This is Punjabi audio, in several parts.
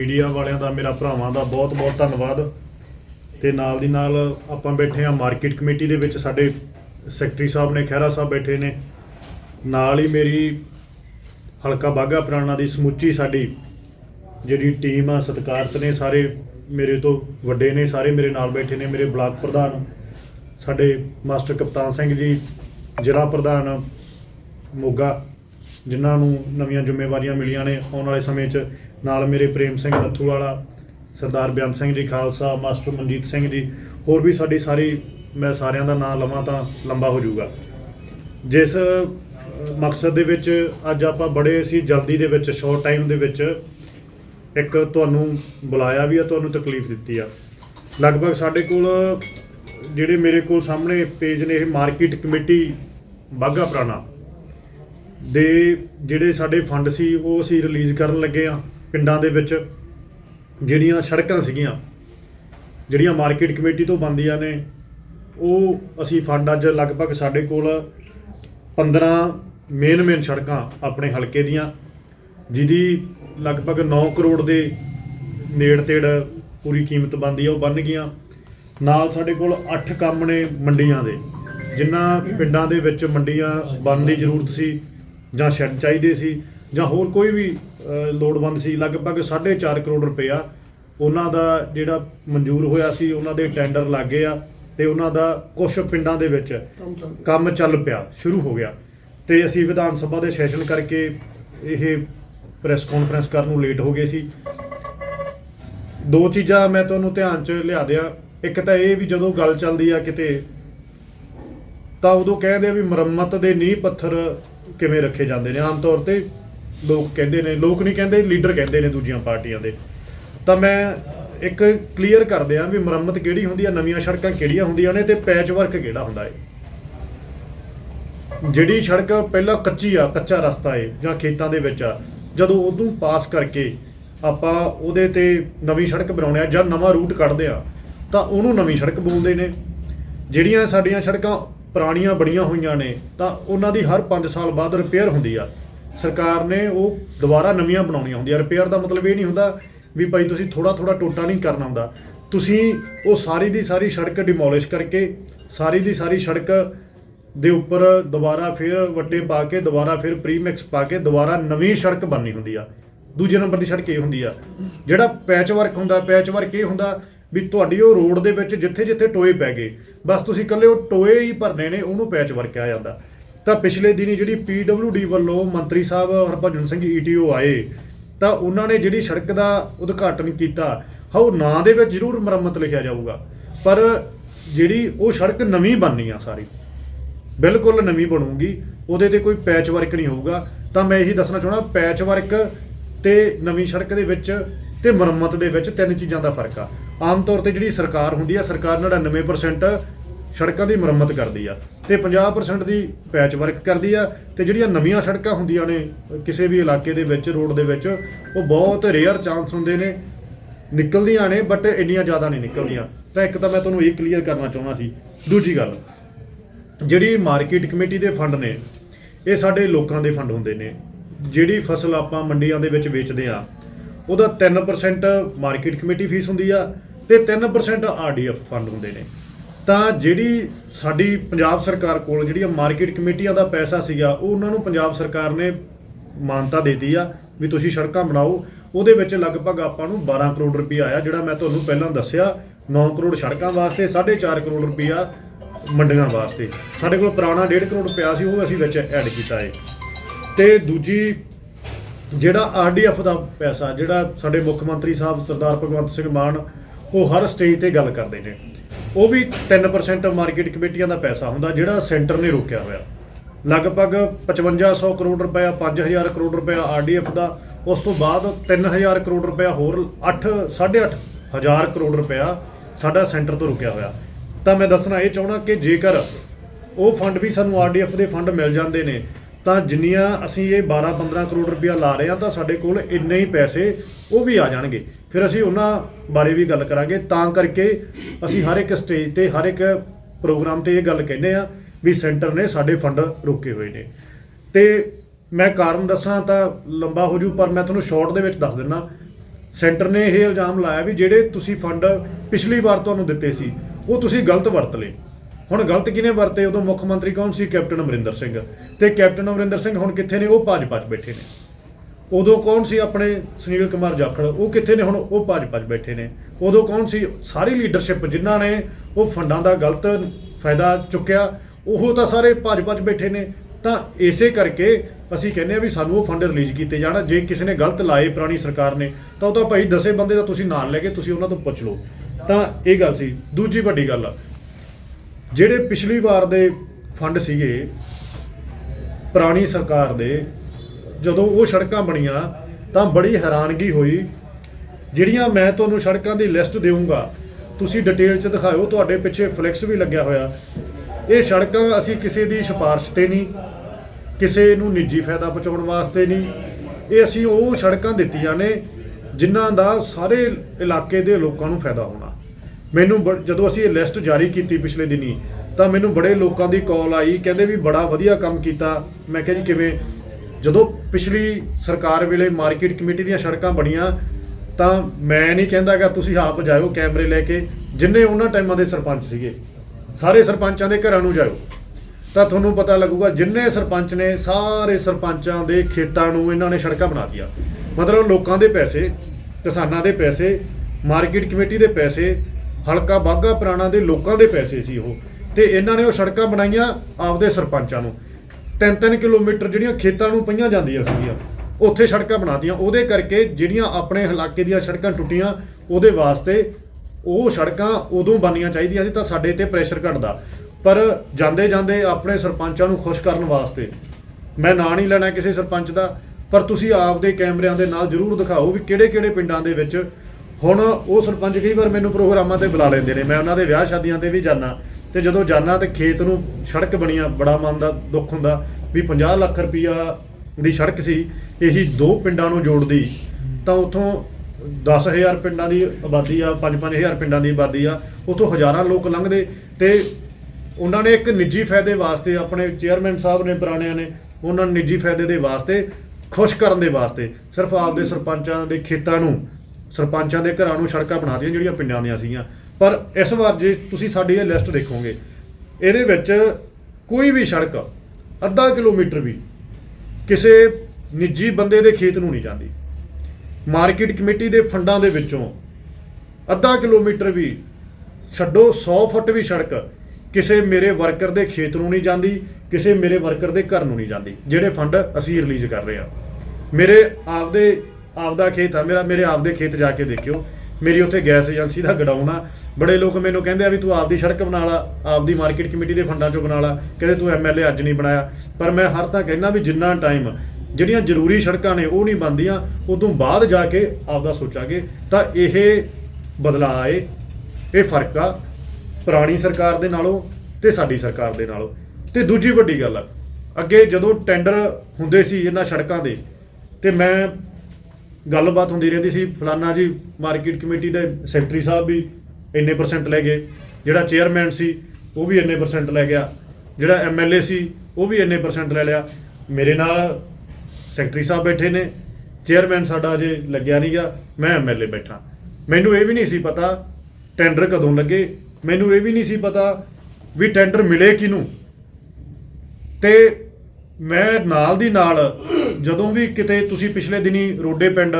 ਮੀਡੀਆ ਵਾਲਿਆਂ ਦਾ, ਮੇਰਾ ਭਰਾਵਾਂ ਦਾ ਬਹੁਤ-ਬਹੁਤ ਧੰਨਵਾਦ। ਤੇ ਨਾਲ ਦੀ ਨਾਲ ਆਪਾਂ ਬੈਠੇ ਆ ਮਾਰਕੀਟ ਕਮੇਟੀ ਦੇ ਵਿੱਚ, ਸਾਡੇ ਸੈਕਟਰੀ ਸਾਹਿਬ ਨੇ, ਖਹਿਰਾ ਸਾਹਿਬ ਬੈਠੇ ਨੇ। ਨਾਲ ਹੀ ਮੇਰੀ ਹਲਕਾ ਬਾਗਾ ਪ੍ਰਾਣਾ ਦੀ ਸਮੁੱਚੀ ਸਾਡੀ ਜਿਹੜੀ ਟੀਮ ਆ, ਸਤਿਕਾਰਤ ਨੇ, ਸਾਰੇ ਮੇਰੇ ਤੋਂ ਵੱਡੇ ਨੇ, ਸਾਰੇ ਮੇਰੇ ਨਾਲ ਬੈਠੇ ਨੇ, ਮੇਰੇ ਬਲਾਕ ਪ੍ਰਧਾਨ, ਸਾਡੇ ਮਾਸਟਰ ਕਪਤਾਨ ਸਿੰਘ ਜੀ, ਜ਼ਿਲ੍ਹਾ ਪ੍ਰਧਾਨ, ਮੋਗਾ ਜਿਨ੍ਹਾਂ ਨੂੰ ਨਵੀਆਂ ਜ਼ਿੰਮੇਵਾਰੀਆਂ ਮਿਲੀਆਂ ਨੇ, ਆਉਣ ਵਾਲੇ ਸਮੇਂ 'ਚ ਨਾਲ ਮੇਰੇ ਪ੍ਰੇਮ ਸਿੰਘ ਨੱਥੂ ਵਾਲਾ, ਸਰਦਾਰ ਬਿਆਨ ਸਿੰਘ ਜੀ, ਖਾਲਸਾ, ਮਾਸਟਰ ਮਨਜੀਤ ਸਿੰਘ ਜੀ, ਹੋਰ ਵੀ ਸਾਡੀ ਸਾਰੀ, ਮੈਂ ਸਾਰਿਆਂ ਦਾ ਨਾਮ ਲਵਾਂ ਤਾਂ ਲੰਬਾ ਹੋ ਜਾਊਗਾ। ਜਿਸ ਮਕਸਦ ਦੇ ਵਿੱਚ ਅੱਜ ਆਪਾਂ ਬੜੇ ਸੀ ਜਲਦੀ ਦੇ ਵਿੱਚ ਸ਼ਾਰਟ ਟਾਈਮ ਦੇ ਵਿੱਚ ਇੱਕ ਤੁਹਾਨੂੰ ਬੁਲਾਇਆ ਵੀ ਆ, ਤੁਹਾਨੂੰ ਤਕਲੀਫ ਦਿੱਤੀ ਆ। ਲਗਭਗ ਸਾਡੇ ਕੋਲ ਜਿਹੜੇ ਮੇਰੇ ਕੋਲ ਸਾਹਮਣੇ ਪੇਜ ਨੇ, ਇਹ ਮਾਰਕੀਟ ਕਮੇਟੀ ਬਾਗਾ ਪੁਰਾਣਾ। ਦੇ ਜਿਹੜੇ ਸਾਡੇ ਫੰਡ ਸੀ, ਉਹ ਅਸੀਂ ਰਿਲੀਜ਼ ਕਰਨ ਲੱਗੇ ਆ ਪਿੰਡਾਂ ਦੇ ਵਿੱਚ। ਜਿਹੜੀਆਂ ਸੜਕਾਂ ਸੀਗੀਆਂ, ਜਿਹੜੀਆਂ ਮਾਰਕੀਟ ਕਮੇਟੀ ਤੋਂ ਬੰਦੀਆਂ ਨੇ, ਉਹ ਅਸੀਂ ਫੰਡ ਅੱਜ ਲਗਭਗ ਸਾਡੇ ਕੋਲ 15 ਮੇਨ ਮੇਨ ਸੜਕਾਂ ਆਪਣੇ ਹਲਕੇ ਦੀਆਂ, ਜਿਹਦੀ ਲਗਭਗ 9 ਕਰੋੜ ਦੇ ਨੇੜ ਤੇੜ ਪੂਰੀ ਕੀਮਤ ਬੰਦੀ ਆ, ਉਹ ਬਣ ਗਈਆਂ। ਨਾਲ ਸਾਡੇ ਕੋਲ 8 ਕੰਮ ਨੇ ਮੰਡੀਆਂ ਦੇ, ਜਿਨ੍ਹਾਂ ਪਿੰਡਾਂ ਦੇ ਵਿੱਚ ਮੰਡੀਆਂ ਬਣਨ ਦੀ ਜ਼ਰੂਰਤ ਸੀ। ਜਾਂ ਸ਼ੈੱਡ ਚਾਹੀਦੇ ਸੀ, ਜਾਂ ਹੋਰ ਕੋਈ ਵੀ ਲੋੜਵੰਦ ਸੀ, ਲਗਭਗ 4.5 ਕਰੋੜ ਰੁਪਇਆ ਉਹਨਾਂ ਦਾ ਜਿਹੜਾ ਮਨਜ਼ੂਰ ਹੋਇਆ ਸੀ, ਉਹਨਾਂ ਦੇ ਟੈਂਡਰ ਲੱਗੇ ਆ ਤੇ ਉਹਨਾਂ ਦਾ ਕੁਝ ਪਿੰਡਾਂ ਦੇ ਵਿੱਚ ਕੰਮ ਚੱਲ ਪਿਆ, ਸ਼ੁਰੂ ਹੋ ਗਿਆ। ਤੇ ਅਸੀਂ ਵਿਧਾਨ ਸਭਾ ਦੇ ਸੈਸ਼ਨ ਕਰਕੇ ਇਹ ਪ੍ਰੈਸ ਕਾਨਫਰੰਸ ਕਰਨ ਨੂੰ ਲੇਟ ਹੋ ਗਏ ਸੀ। ਦੋ ਚੀਜ਼ਾਂ ਮੈਂ ਤੁਹਾਨੂੰ ਧਿਆਨ 'ਚ ਲਿਆ ਦਿਆਂ। ਇੱਕ ਤਾਂ ਇਹ ਵੀ ਜਦੋਂ ਗੱਲ ਚੱਲਦੀ ਆ ਕਿਤੇ, ਤਾਂ ਉਦੋਂ ਕਹਿੰਦੇ ਆ ਵੀ ਮੁਰੰਮਤ ਦੇ ਨੀਂਹ ਪੱਥਰ ਕਿਵੇਂ ਰੱਖੇ ਜਾਂਦੇ ਨੇ? ਆਮ ਤੌਰ ਤੇ ਲੋਕ ਕਹਿੰਦੇ ਨੇ, ਲੋਕ ਨਹੀਂ ਕਹਿੰਦੇ, ਲੀਡਰ ਕਹਿੰਦੇ ਨੇ ਦੂਜੀਆਂ ਪਾਰਟੀਆਂ ਦੇ। ਤਾਂ ਮੈਂ ਇੱਕ ਕਲੀਅਰ ਕਰਦੇ ਆ ਵੀ ਮੁਰੰਮਤ ਕਿਹੜੀ ਹੁੰਦੀ ਆ, ਨਵੀਆਂ ਸੜਕਾਂ ਕਿਹੜੀਆਂ ਹੁੰਦੀਆਂ ਨੇ ਤੇ ਪੈਚ ਵਰਕ ਕਿਹੜਾ ਹੁੰਦਾ ਏ। ਜਿਹੜੀ ਸੜਕ ਪਹਿਲਾਂ ਕੱਚੀ ਆ, ਕੱਚਾ ਰਸਤਾ ਏ ਜਾਂ ਖੇਤਾਂ ਦੇ ਵਿੱਚ ਆ, ਜਦੋਂ ਉਹਨੂੰ ਪਾਸ ਕਰਕੇ ਆਪਾਂ ਉਹਦੇ ਤੇ ਨਵੀਂ ਸੜਕ ਬਣਾਉਣੇ ਆ ਜਾਂ ਨਵਾਂ ਰੂਟ ਕੱਢਦੇ ਆ, ਤਾਂ ਉਹਨੂੰ ਨਵੀਂ ਸੜਕ ਬੋਲਦੇ ਨੇ। ਜਿਹੜੀਆਂ ਸਾਡੀਆਂ ਸੜਕਾਂ ਪੁਰਾਣੀਆਂ ਬੜੀਆਂ ਹੋਈਆਂ ਨੇ, ਤਾਂ ਉਹਨਾਂ ਦੀ ਹਰ 5 ਸਾਲ ਬਾਅਦ ਰਿਪੇਅਰ ਹੁੰਦੀ ਆ। ਸਰਕਾਰ ਨੇ ਉਹ ਦੁਬਾਰਾ ਨਵੀਆਂ ਬਣਾਉਣੀਆਂ ਹੁੰਦੀਆਂ। ਰਿਪੇਅਰ ਦਾ ਮਤਲਬ ਇਹ ਨਹੀਂ ਹੁੰਦਾ ਵੀ ਭਾਈ ਤੁਸੀਂ ਥੋੜਾ ਥੋੜਾ ਟੋਟਾ ਨਹੀਂ ਕਰਨਾ ਹੁੰਦਾ। ਤੁਸੀਂ ਉਹ ਸਾਰੀ ਦੀ ਸਾਰੀ ਸੜਕ ਡਿਮੋਲਿਸ਼ ਕਰਕੇ, ਸਾਰੀ ਦੀ ਸਾਰੀ ਸੜਕ ਦੇ ਉੱਪਰ ਦੁਬਾਰਾ ਫਿਰ ਵੱਟੇ ਪਾ ਕੇ, ਦੁਬਾਰਾ ਫਿਰ ਪ੍ਰੀਮਿਕਸ ਪਾ ਕੇ, ਦੁਬਾਰਾ ਨਵੀਂ ਸੜਕ ਬਣਨੀ ਹੁੰਦੀ ਆ। ਦੂਜੇ ਨੰਬਰ ਦੀ ਸੜਕ ਇਹ ਹੁੰਦੀ ਆ। ਜਿਹੜਾ ਪੈਚ ਵਰਕ ਹੁੰਦਾ ਪੈਚ ਵਰਕ ਇਹ ਹੁੰਦਾ ਵੀ ਤੁਹਾਡੀ ਉਹ ਰੋਡ ਦੇ ਵਿੱਚ ਜਿੱਥੇ ਜਿੱਥੇ ਟੋਏ ਪੈ ਗਏ ਬਸ ਤੁਸੀਂ ਇਕੱਲੇ ਉਹ ਟੋਏ ਹੀ ਭਰਨੇ ਨੇ, ਉਹਨੂੰ ਪੈਚ ਵਰਕ ਕਿਹਾ ਜਾਂਦਾ। ਤਾਂ ਪਿਛਲੇ ਦਿਨੀ ਜਿਹੜੀ ਡੀ ਵੱਲੋਂ ਮੰਤਰੀ ਸਾਹਿਬ ਹਰਭਜਨ ਸਿੰਘ ਈਟੀਓ ਆਏ, ਤਾਂ ਉਹਨਾਂ ਨੇ ਜਿਹੜੀ ਸੜਕ ਦਾ ਉਦਘਾਟਨ ਕੀਤਾ, ਹਾਂ, ਉਹ ਨਾਂ ਦੇ ਵਿੱਚ ਜ਼ਰੂਰ ਮੁਰੰਮਤ ਲਿਖਿਆ ਜਾਊਗਾ। ਪਰ ਜਿਹੜੀ ਉਹ ਸੜਕ ਨਵੀਂ ਬਣਨੀ ਆ ਸਾਰੀ, ਬਿਲਕੁਲ ਨਵੀਂ ਬਣੂਗੀ, ਉਹਦੇ ਤੇ ਕੋਈ ਪੈਚ ਵਰਕ ਨਹੀਂ ਹੋਊਗਾ। ਤਾਂ ਮੈਂ ਇਹੀ ਦੱਸਣਾ ਚਾਹਣਾ ਪੈਚ ਵਰਕ ਤੇ ਨਵੀਂ ਸੜਕ ਦੇ ਵਿੱਚ ਤੇ ਮੁਰੰਮਤ ਦੇ ਵਿੱਚ ਤਿੰਨ ਚੀਜ਼ਾਂ ਦਾ ਫ਼ਰਕ ਆ। ਆਮ ਤੌਰ ਤੇ ਜਿਹੜੀ ਸਰਕਾਰ ਹੁੰਦੀ ਆ, ਸਰਕਾਰ 99% ਸੜਕਾਂ ਦੀ ਮੁਰੰਮਤ ਕਰਦੀ ਆ ਤੇ 50% ਦੀ ਪੈਚ ਵਰਕ ਕਰਦੀ ਆ ਤੇ ਜਿਹੜੀਆਂ ਨਵੀਆਂ ਸੜਕਾਂ ਹੁੰਦੀਆਂ ਨੇ, ਕਿਸੇ ਵੀ ਇਲਾਕੇ ਦੇ ਵਿੱਚ, ਰੋਡ ਦੇ ਵਿੱਚ, ਉਹ ਬਹੁਤ ਰੇਅਰ ਚਾਂਸ ਹੁੰਦੇ ਨੇ, ਨਿਕਲਦੀਆਂ ਨੇ ਬਟ ਇੰਨੀਆਂ ਜ਼ਿਆਦਾ ਨਹੀਂ ਨਿਕਲਦੀਆਂ। ਤਾਂ ਇੱਕ ਤਾਂ ਮੈਂ ਤੁਹਾਨੂੰ ਇਹ ਕਲੀਅਰ ਕਰਨਾ ਚਾਹੁੰਦਾ ਸੀ। ਦੂਜੀ ਗੱਲ, ਜਿਹੜੀ ਮਾਰਕੀਟ ਕਮੇਟੀ ਦੇ ਫੰਡ ਨੇ, ਇਹ ਸਾਡੇ ਲੋਕਾਂ ਦੇ ਫੰਡ ਹੁੰਦੇ ਨੇ। ਜਿਹੜੀ ਫਸਲ ਆਪਾਂ ਮੰਡੀਆਂ ਦੇ ਵਿੱਚ ਵੇਚਦੇ ਆ ਉਹਦਾ 3% ਮਾਰਕੀਟ ਕਮੇਟੀ ਫੀਸ ਹੁੰਦੀ ਆ ਤੇ 3% ਆਰਡੀਐਫ ਫੰਡ ਹੁੰਦੇ ਨੇ। ਤਾਂ ਜਿਹੜੀ ਸਾਡੀ ਪੰਜਾਬ ਸਰਕਾਰ ਕੋਲ ਜਿਹੜੀਆਂ ਮਾਰਕੀਟ ਕਮੇਟੀਆਂ ਦਾ ਪੈਸਾ ਸੀਗਾ, ਉਹ ਉਹਨਾਂ ਨੂੰ ਪੰਜਾਬ ਸਰਕਾਰ ਨੇ ਮਾਨਤਾ ਦੇਤੀ ਆ ਵੀ ਤੁਸੀਂ ਸੜਕਾਂ ਬਣਾਓ। ਉਹਦੇ ਵਿੱਚ ਲਗਭਗ ਆਪਾਂ ਨੂੰ 12 ਕਰੋੜ ਰੁਪਇਆ ਆਇਆ, ਜਿਹੜਾ ਮੈਂ ਤੁਹਾਨੂੰ ਪਹਿਲਾਂ ਦੱਸਿਆ 9 ਕਰੋੜ ਸੜਕਾਂ ਵਾਸਤੇ 4.5 ਕਰੋੜ ਰੁਪਇਆ ਮੰਡੀਆਂ ਵਾਸਤੇ। ਸਾਡੇ ਕੋਲ ਪੁਰਾਣਾ 1.5 ਕਰੋੜ ਰੁਪਇਆ ਸੀ, ਉਹ ਅਸੀਂ ਵਿੱਚ ਐਡ ਕੀਤਾ ਹੈ ਤੇ ਦੂਜੀ ਜਿਹੜਾ ਆਰਡੀਐਫ ਦਾ ਪੈਸਾ, ਜਿਹੜਾ ਸਾਡੇ ਮੁੱਖ ਮੰਤਰੀ ਸਾਹਿਬ ਸਰਦਾਰ ਭਗਵੰਤ ਸਿੰਘ ਮਾਨ, ਉਹ ਹਰ ਸਟੇਜ ਤੇ ਗੱਲ ਕਰਦੇ ਨੇ। ਉਹ ਵੀ 3% ਮਾਰਕੀਟ ਕਮੇਟੀਆਂ ਦਾ ਪੈਸਾ ਹੁੰਦਾ, ਜਿਹੜਾ ਸੈਂਟਰ ਨੇ ਰੋਕਿਆ ਹੋਇਆ। ਲਗਭਗ 5500 ਕਰੋੜ ਰੁਪਇਆ 5000 ਕਰੋੜ ਰੁਪਇਆ ਆਰਡੀਐਫ ਦਾ, ਉਸ ਤੋਂ ਬਾਅਦ 3000 ਕਰੋੜ ਰੁਪਇਆ ਹੋਰ 8 8.5 ਹਜ਼ਾਰ ਕਰੋੜ ਰੁਪਇਆ ਸਾਡਾ ਸੈਂਟਰ ਤੋਂ ਰੁਕਿਆ ਹੋਇਆ। ਤਾਂ ਮੈਂ ਦੱਸਣਾ ਇਹ ਚਾਹਣਾ ਕਿ ਜੇਕਰ ਉਹ ਫੰਡ ਵੀ ਸਾਨੂੰ ਆਰਡੀਐਫ ਦੇ ਫੰਡ ਮਿਲ ਜਾਂਦੇ ਨੇ ਤਾਂ ਜਿੰਨੀਆਂ ਅਸੀਂ ਇਹ 12-15 ਕਰੋੜ ਰੁਪਇਆ ਲਾ ਰਹੇ ਹਾਂ, ਤਾਂ ਸਾਡੇ ਕੋਲ ਇੰਨੇ ਹੀ ਪੈਸੇ ਉਹ ਵੀ ਆ ਜਾਣਗੇ। ਫਿਰ ਅਸੀਂ ਉਹਨਾਂ ਬਾਰੇ ਵੀ ਗੱਲ ਕਰਾਂਗੇ। ਤਾਂ ਕਰਕੇ ਅਸੀਂ ਹਰ ਇੱਕ ਸਟੇਜ ਤੇ, ਹਰ ਇੱਕ ਪ੍ਰੋਗਰਾਮ ਤੇ ਇਹ ਗੱਲ ਕਹਿੰਦੇ ਆ ਵੀ ਸੈਂਟਰ ਨੇ ਸਾਡੇ ਫੰਡ ਰੋਕੇ ਹੋਏ ਨੇ। ਤੇ ਮੈਂ ਕਾਰਨ ਦੱਸਾਂ ਤਾਂ ਲੰਬਾ ਹੋ ਜੂ, ਪਰ ਮੈਂ ਤੁਹਾਨੂੰ ਸ਼ਾਰਟ ਦੇ ਵਿੱਚ ਦੱਸ ਦਿੰਨਾ ਸੈਂਟਰ ਨੇ ਇਹ ਇਲਜ਼ਾਮ ਲਾਇਆ ਵੀ ਜਿਹੜੇ ਤੁਸੀਂ ਫੰਡ ਪਿਛਲੀ ਵਾਰ ਤੁਹਾਨੂੰ ਦਿੱਤੇ ਸੀ, ਉਹ ਤੁਸੀਂ ਗਲਤ ਵਰਤ ਲਏ। ਹੁਣ ਗਲਤ ਕਿਹਨੇ ਵਰਤੇ? ਉਦੋਂ ਮੁੱਖ ਮੰਤਰੀ ਕੌਣ ਸੀ? ਕੈਪਟਨ ਅਮਰਿੰਦਰ ਸਿੰਘ। ਤੇ ਕੈਪਟਨ ਅਮਰਿੰਦਰ ਸਿੰਘ ਹੁਣ ਕਿੱਥੇ ਨੇ? ਉਹ ਭਾਜਪਾ 'ਚ ਬੈਠੇ ਨੇ। ਉਦੋਂ ਕੌਣ ਸੀ ਆਪਣੇ ਸੁਨੀਲ ਕੁਮਾਰ ਜਾਖੜ? ਉਹ ਕਿੱਥੇ ਨੇ ਹੁਣ? ਉਹ ਭਾਜਪਾ 'ਚ ਬੈਠੇ ਨੇ। ਉਦੋਂ ਕੌਣ ਸੀ? ਸਾਰੀ ਲੀਡਰਸ਼ਿਪ ਜਿਨ੍ਹਾਂ ਨੇ ਉਹ ਫੰਡਾਂ ਦਾ ਗਲਤ ਫਾਇਦਾ ਚੁੱਕਿਆ, ਉਹ ਤਾਂ ਸਾਰੇ ਭਾਜਪਾ 'ਚ ਬੈਠੇ ਨੇ। ਤਾਂ ਇਸੇ ਕਰਕੇ ਅਸੀਂ ਕਹਿੰਦੇ ਆ ਵੀ ਸਾਨੂੰ ਉਹ ਫੰਡ ਰਿਲੀਜ਼ ਕੀਤੇ ਜਾਣ। ਜੇ ਕਿਸੇ ਨੇ ਗਲਤ ਲਾਏ ਪੁਰਾਣੀ ਸਰਕਾਰ ਨੇ, ਤਾਂ ਉਹ ਤਾਂ ਭਾਈ ਦਸੇ ਬੰਦੇ ਦਾ ਤੁਸੀਂ ਨਾਲ ਲੈ ਕੇ ਤੁਸੀਂ ਉਹਨਾਂ ਤੋਂ ਪੁੱਛ ਲਓ। ਤਾਂ ਇਹ ਗੱਲ ਸੀ। ਦੂਜੀ ਵੱਡੀ ਗੱਲ ਆ ਜਿਹੜੇ ਪਿਛਲੀ ਵਾਰ ਦੇ ਫੰਡ ਸੀਗੇ, ਪੁਰਾਣੀ ਸਰਕਾਰ ਦੇ, ਜਦੋਂ ਉਹ ਸੜਕਾਂ ਬਣੀਆਂ, ਤਾਂ ਬੜੀ ਹੈਰਾਨਗੀ ਹੋਈ। ਜਿਹੜੀਆਂ ਮੈਂ ਤੁਹਾਨੂੰ ਸੜਕਾਂ ਦੀ ਲਿਸਟ ਦੇਵਾਂਗਾ ਤੁਸੀਂ ਡਿਟੇਲ ਚ ਦਿਖਾਇਓ, ਤੁਹਾਡੇ ਪਿੱਛੇ ਫਲੈਕਸ ਵੀ ਲੱਗਿਆ ਹੋਇਆ। ਇਹ ਸੜਕਾਂ ਅਸੀਂ ਕਿਸੇ ਦੀ ਸਿਫਾਰਿਸ਼ ਤੇ ਨਹੀਂ, ਕਿਸੇ ਨੂੰ ਨਿੱਜੀ ਫਾਇਦਾ ਪਹੁੰਚਾਉਣ ਵਾਸਤੇ ਨਹੀਂ। ਇਹ ਅਸੀਂ ਉਹ ਸੜਕਾਂ ਦਿੱਤੀਆਂ ਨੇ, ਜਿਨ੍ਹਾਂ ਦਾ ਸਾਰੇ ਇਲਾਕੇ ਦੇ ਲੋਕਾਂ ਨੂੰ ਫਾਇਦਾ ਹੋਣਾ। ਮੈਨੂੰ ਬ- ਜਦੋਂ ਅਸੀਂ ਇਹ ਲਿਸਟ ਜਾਰੀ ਕੀਤੀ ਪਿਛਲੇ ਦਿਨੀ, ਤਾਂ ਮੈਨੂੰ ਬੜੇ ਲੋਕਾਂ ਦੀ ਕਾਲ ਆਈ, ਕਹਿੰਦੇ ਵੀ ਬੜਾ ਵਧੀਆ ਕੰਮ ਕੀਤਾ। ਮੈਂ ਕਿਹਾ ਜੀ ਕਿਵੇਂ? ਜਦੋਂ ਪਿਛਲੀ ਸਰਕਾਰ ਵੇਲੇ ਮਾਰਕੀਟ ਕਮੇਟੀ ਦੀਆਂ ਸੜਕਾਂ ਬਣੀਆਂ, ਤਾਂ ਮੈਂ ਨਹੀਂ ਕਹਿੰਦਾਗਾ ਤੁਸੀਂ ਆਪ ਜਾਇਓ ਕੈਮਰੇ ਲੈ ਕੇ, ਜਿੰਨੇ ਉਹਨਾਂ ਟਾਈਮਾਂ ਦੇ ਸਰਪੰਚ ਸੀਗੇ। ਸਾਰੇ ਸਰਪੰਚਾਂ ਦੇ ਘਰਾਂ ਨੂੰ ਜਾਇਓ। ਤਾਂ ਤੁਹਾਨੂੰ ਪਤਾ ਲੱਗੂਗਾ, ਜਿੰਨੇ ਸਰਪੰਚ ਨੇ, ਸਾਰੇ ਸਰਪੰਚਾਂ ਦੇ ਖੇਤਾਂ ਨੂੰ ਇਹਨਾਂ ਨੇ ਸੜਕਾਂ ਬਣਾ ਦਿੱਤੀਆਂ। ਮਤਲਬ ਲੋਕਾਂ ਦੇ ਪੈਸੇ, ਕਿਸਾਨਾਂ ਦੇ ਪੈਸੇ ਮਾਰਕੀਟ ਕਮੇਟੀ ਦੇ ਪੈਸੇ ਹਲਕਾ ਬਾਗਾ ਪੁਰਾਣਾ ਦੇ ਲੋਕਾਂ ਦੇ ਪੈਸੇ ਸੀ ਉਹ। ਤੇ ਇਹਨਾਂ ਨੇ ਉਹ ਸੜਕਾਂ ਬਣਾਈਆਂ ਆਪਦੇ ਸਰਪੰਚਾਂ ਨੂੰ। 3-3 ਕਿਲੋਮੀਟਰ ਜਿਹੜੀਆਂ ਖੇਤਾਂ ਨੂੰ ਪਈਆਂ ਜਾਂਦੀਆਂ ਸੀਗੀਆਂ, ਉੱਥੇ ਸੜਕਾਂ ਬਣਾਤੀਆਂ। ਉਹਦੇ ਕਰਕੇ ਜਿਹੜੀਆਂ ਆਪਣੇ ਇਲਾਕੇ ਦੀਆਂ ਸੜਕਾਂ ਟੁੱਟੀਆਂ, ਉਹਦੇ ਵਾਸਤੇ ਉਹ ਸੜਕਾਂ ਉਦੋਂ ਬਣਨੀਆਂ ਚਾਹੀਦੀਆਂ ਸੀ ਤਾਂ ਸਾਡੇ ਤੇ ਪ੍ਰੈਸ਼ਰ ਘਟਦਾ। ਪਰ ਜਾਂਦੇ ਜਾਂਦੇ ਆਪਣੇ ਸਰਪੰਚਾਂ ਨੂੰ ਖੁਸ਼ ਕਰਨ ਵਾਸਤੇ ਮੈਂ ਨਾਂ ਨਹੀਂ ਲੈਣਾ ਕਿਸੇ ਸਰਪੰਚ ਦਾ, ਪਰ ਤੁਸੀਂ ਆਪਦੇ ਕੈਮਰਿਆਂ ਦੇ ਨਾਲ ਜਰੂਰ ਦਿਖਾਓ ਵੀ ਕਿਹੜੇ ਕਿਹੜੇ ਪਿੰਡਾਂ ਦੇ ਵਿੱਚ ਹੁਣ ਉਹ ਸਰਪੰਚ ਕਈ ਵਾਰ ਮੈਨੂੰ ਪ੍ਰੋਗਰਾਮਾਂ ਤੇ ਬੁਲਾ ਲੈਂਦੇ ਨੇ, ਮੈਂ ਉਹਨਾਂ ਦੇ ਵਿਆਹ ਸ਼ਾਦੀਆਂ ਤੇ ਵੀ ਜਾਣਾ ਤੇ ਜਦੋਂ ਜਾਣਾ ਤੇ ਖੇਤ ਨੂੰ ਸੜਕ ਬਣੀਆਂ, ਬੜਾ ਮਨ ਦਾ ਦੁੱਖ ਹੁੰਦਾ ਵੀ 50 ਲੱਖ ਰੁਪਈਆ ਦੀ ਸੜਕ ਸੀ, ਇਹੀ ਦੋ ਪਿੰਡਾਂ ਨੂੰ ਜੋੜਦੀ। ਤਾਂ ਉਥੋਂ 10000 ਪਿੰਡਾਂ ਦੀ ਆਬਾਦੀ ਆ 5-5000 ਪਿੰਡਾਂ ਦੀ ਆਬਾਦੀ ਆ, ਉਥੋਂ ਹਜ਼ਾਰਾਂ ਲੋਕ ਲੰਘਦੇ। ਤੇ ਉਹਨਾਂ ਨੇ ਇੱਕ ਨਿੱਜੀ ਫਾਇਦੇ ਵਾਸਤੇ, ਆਪਣੇ ਚੇਅਰਮੈਨ ਸਾਹਿਬ ਨੇ, ਪੁਰਾਣਿਆਂ ਨੇ, ਉਹਨਾਂ ਨੇ ਨਿੱਜੀ ਫਾਇਦੇ ਦੇ ਵਾਸਤੇ, ਖੁਸ਼ ਕਰਨ ਦੇ ਵਾਸਤੇ, ਸਿਰਫ ਆਪਦੇ ਸਰਪੰਚਾਂ ਦੇ ਖੇਤਾਂ ਨੂੰ ਸਰਪੰਚਾਂ ਦੇ ਘਰਾਂ ਨੂੰ ਸੜਕਾਂ ਬਣਾ ਬਣਾਤੀਆਂ ਜਿਹੜੀਆਂ ਪਿੰਡਾਂ ਦੀਆਂ ਸੀਗੀਆਂ। ਪਰ ਇਸ ਵਾਰ ਜੇ ਤੁਸੀਂ ਸਾਡੀ ਇਹ ਲਿਸਟ ਦੇਖੋਗੇ, ਇਹਦੇ ਵਿੱਚ ਕੋਈ ਵੀ ਸੜਕ ਅੱਧਾ ਕਿਲੋਮੀਟਰ ਵੀ ਕਿਸੇ ਨਿੱਜੀ ਬੰਦੇ ਦੇ ਖੇਤ ਨੂੰ ਨਹੀਂ ਜਾਂਦੀ। ਮਾਰਕੀਟ ਕਮੇਟੀ ਦੇ ਫੰਡਾਂ ਦੇ ਵਿੱਚੋਂ ਅੱਧਾ ਕਿਲੋਮੀਟਰ ਵੀ ਛੱਡੋ 100 ਫੁੱਟ ਵੀ ਸੜਕ ਕਿਸੇ ਮੇਰੇ ਵਰਕਰ ਦੇ ਖੇਤ ਨੂੰ ਨਹੀਂ ਜਾਂਦੀ, ਕਿਸੇ ਮੇਰੇ ਵਰਕਰ ਦੇ ਘਰ ਨੂੰ ਨਹੀਂ ਜਾਂਦੀ, ਜਿਹੜੇ ਫੰਡ ਅਸੀਂ ਰਿਲੀਜ਼ ਕਰ ਰਹੇ ਆ ਮੇਰੇ ਆਪਦੇ ਆਪਦਾ ਖੇਤ ਆ, ਮੇਰਾ ਮੇਰੇ ਆਪਦੇ ਖੇਤ ਜਾ ਕੇ ਦੇਖਿਓ। ਮੇਰੀ ਉੱਥੇ ਗੈਸ ਏਜੰਸੀ ਦਾ ਗਡਾਊਨ ਆ। ਬੜੇ ਲੋਕ ਮੈਨੂੰ ਕਹਿੰਦੇ ਆ ਵੀ ਤੂੰ ਆਪਦੀ ਸੜਕ ਬਣਾ ਲਾ, ਆਪਦੀ ਮਾਰਕੀਟ ਕਮੇਟੀ ਦੇ ਫੰਡਾਂ ਚੋਂ ਬਣਾ ਲਾ। ਕਹਿੰਦੇ ਤੂੰ ਐਮਐਲਏ ਅੱਜ ਨਹੀਂ ਬਣਾਇਆ। ਪਰ ਮੈਂ ਹਰ ਤਾਂ ਕਹਿੰਦਾ ਵੀ ਜਿੰਨਾ ਟਾਈਮ ਜਿਹੜੀਆਂ ਜ਼ਰੂਰੀ ਸੜਕਾਂ ਨੇ ਉਹ ਨਹੀਂ ਬਣਦੀਆਂ, ਉਦੋਂ ਬਾਅਦ ਜਾ ਕੇ ਆਪਦਾ ਸੋਚਾਂਗੇ। ਤਾਂ ਇਹ ਬਦਲਾਅ ਏ ਇਹ ਫ਼ਰਕ ਆ ਪੁਰਾਣੀ ਸਰਕਾਰ ਦੇ ਨਾਲੋਂ ਤੇ ਸਾਡੀ ਸਰਕਾਰ ਦੇ ਨਾਲੋਂ। ਤੇ ਦੂਜੀ ਵੱਡੀ ਗੱਲ ਅੱਗੇ ਜਦੋਂ ਟੈਂਡਰ ਹੁੰਦੇ ਸੀ ਇਹਨਾਂ ਸੜਕਾਂ ਦੇ, ਤੇ ਮੈਂ ਗੱਲਬਾਤ ਹੁੰਦੀ ਰਹਿੰਦੀ ਸੀ, ਫਲਾਨਾ ਜੀ ਮਾਰਕੀਟ ਕਮੇਟੀ ਦੇ ਸੈਕਟਰੀ ਸਾਹਿਬ ਵੀ ਇੰਨੇ ਪਰਸੈਂਟ ਲੈ ਗਏ, ਜਿਹੜਾ ਚੇਅਰਮੈਨ ਸੀ, ਉਹ ਵੀ ਇੰਨੇ ਪਰਸੈਂਟ ਲੈ ਗਿਆ, ਜਿਹੜਾ ਐਮਐਲਏ ਸੀ, ਉਹ ਵੀ ਇੰਨੇ ਪਰਸੈਂਟ ਲੈ ਲਿਆ। ਮੇਰੇ ਨਾਲ ਸੈਕਟਰੀ ਸਾਹਿਬ ਬੈਠੇ ਨੇ ਚੇਅਰਮੈਨ ਸਾਡਾ ਅਜੇ ਲੱਗਿਆ ਨਹੀਂ ਗਿਆ ਮੈਂ ਐਮਐਲਏ ਬੈਠਾ। ਮੈਨੂੰ ਇਹ ਵੀ ਨਹੀਂ ਸੀ ਪਤਾ ਟੈਂਡਰ ਕਦੋਂ ਲੱਗੇ, ਮੈਨੂੰ ਇਹ ਵੀ ਨਹੀਂ ਸੀ ਪਤਾ ਵੀ ਟੈਂਡਰ ਮਿਲੇ ਕਿਹਨੂੰ। ਤੇ ਮੈਂ ਨਾਲ ਦੀ ਨਾਲ ਜਦੋਂ ਵੀ ਕਿਤੇ ਤੁਸੀਂ ਪਿਛਲੇ ਦਿਨੀ ਰੋਡੇ ਪਿੰਡ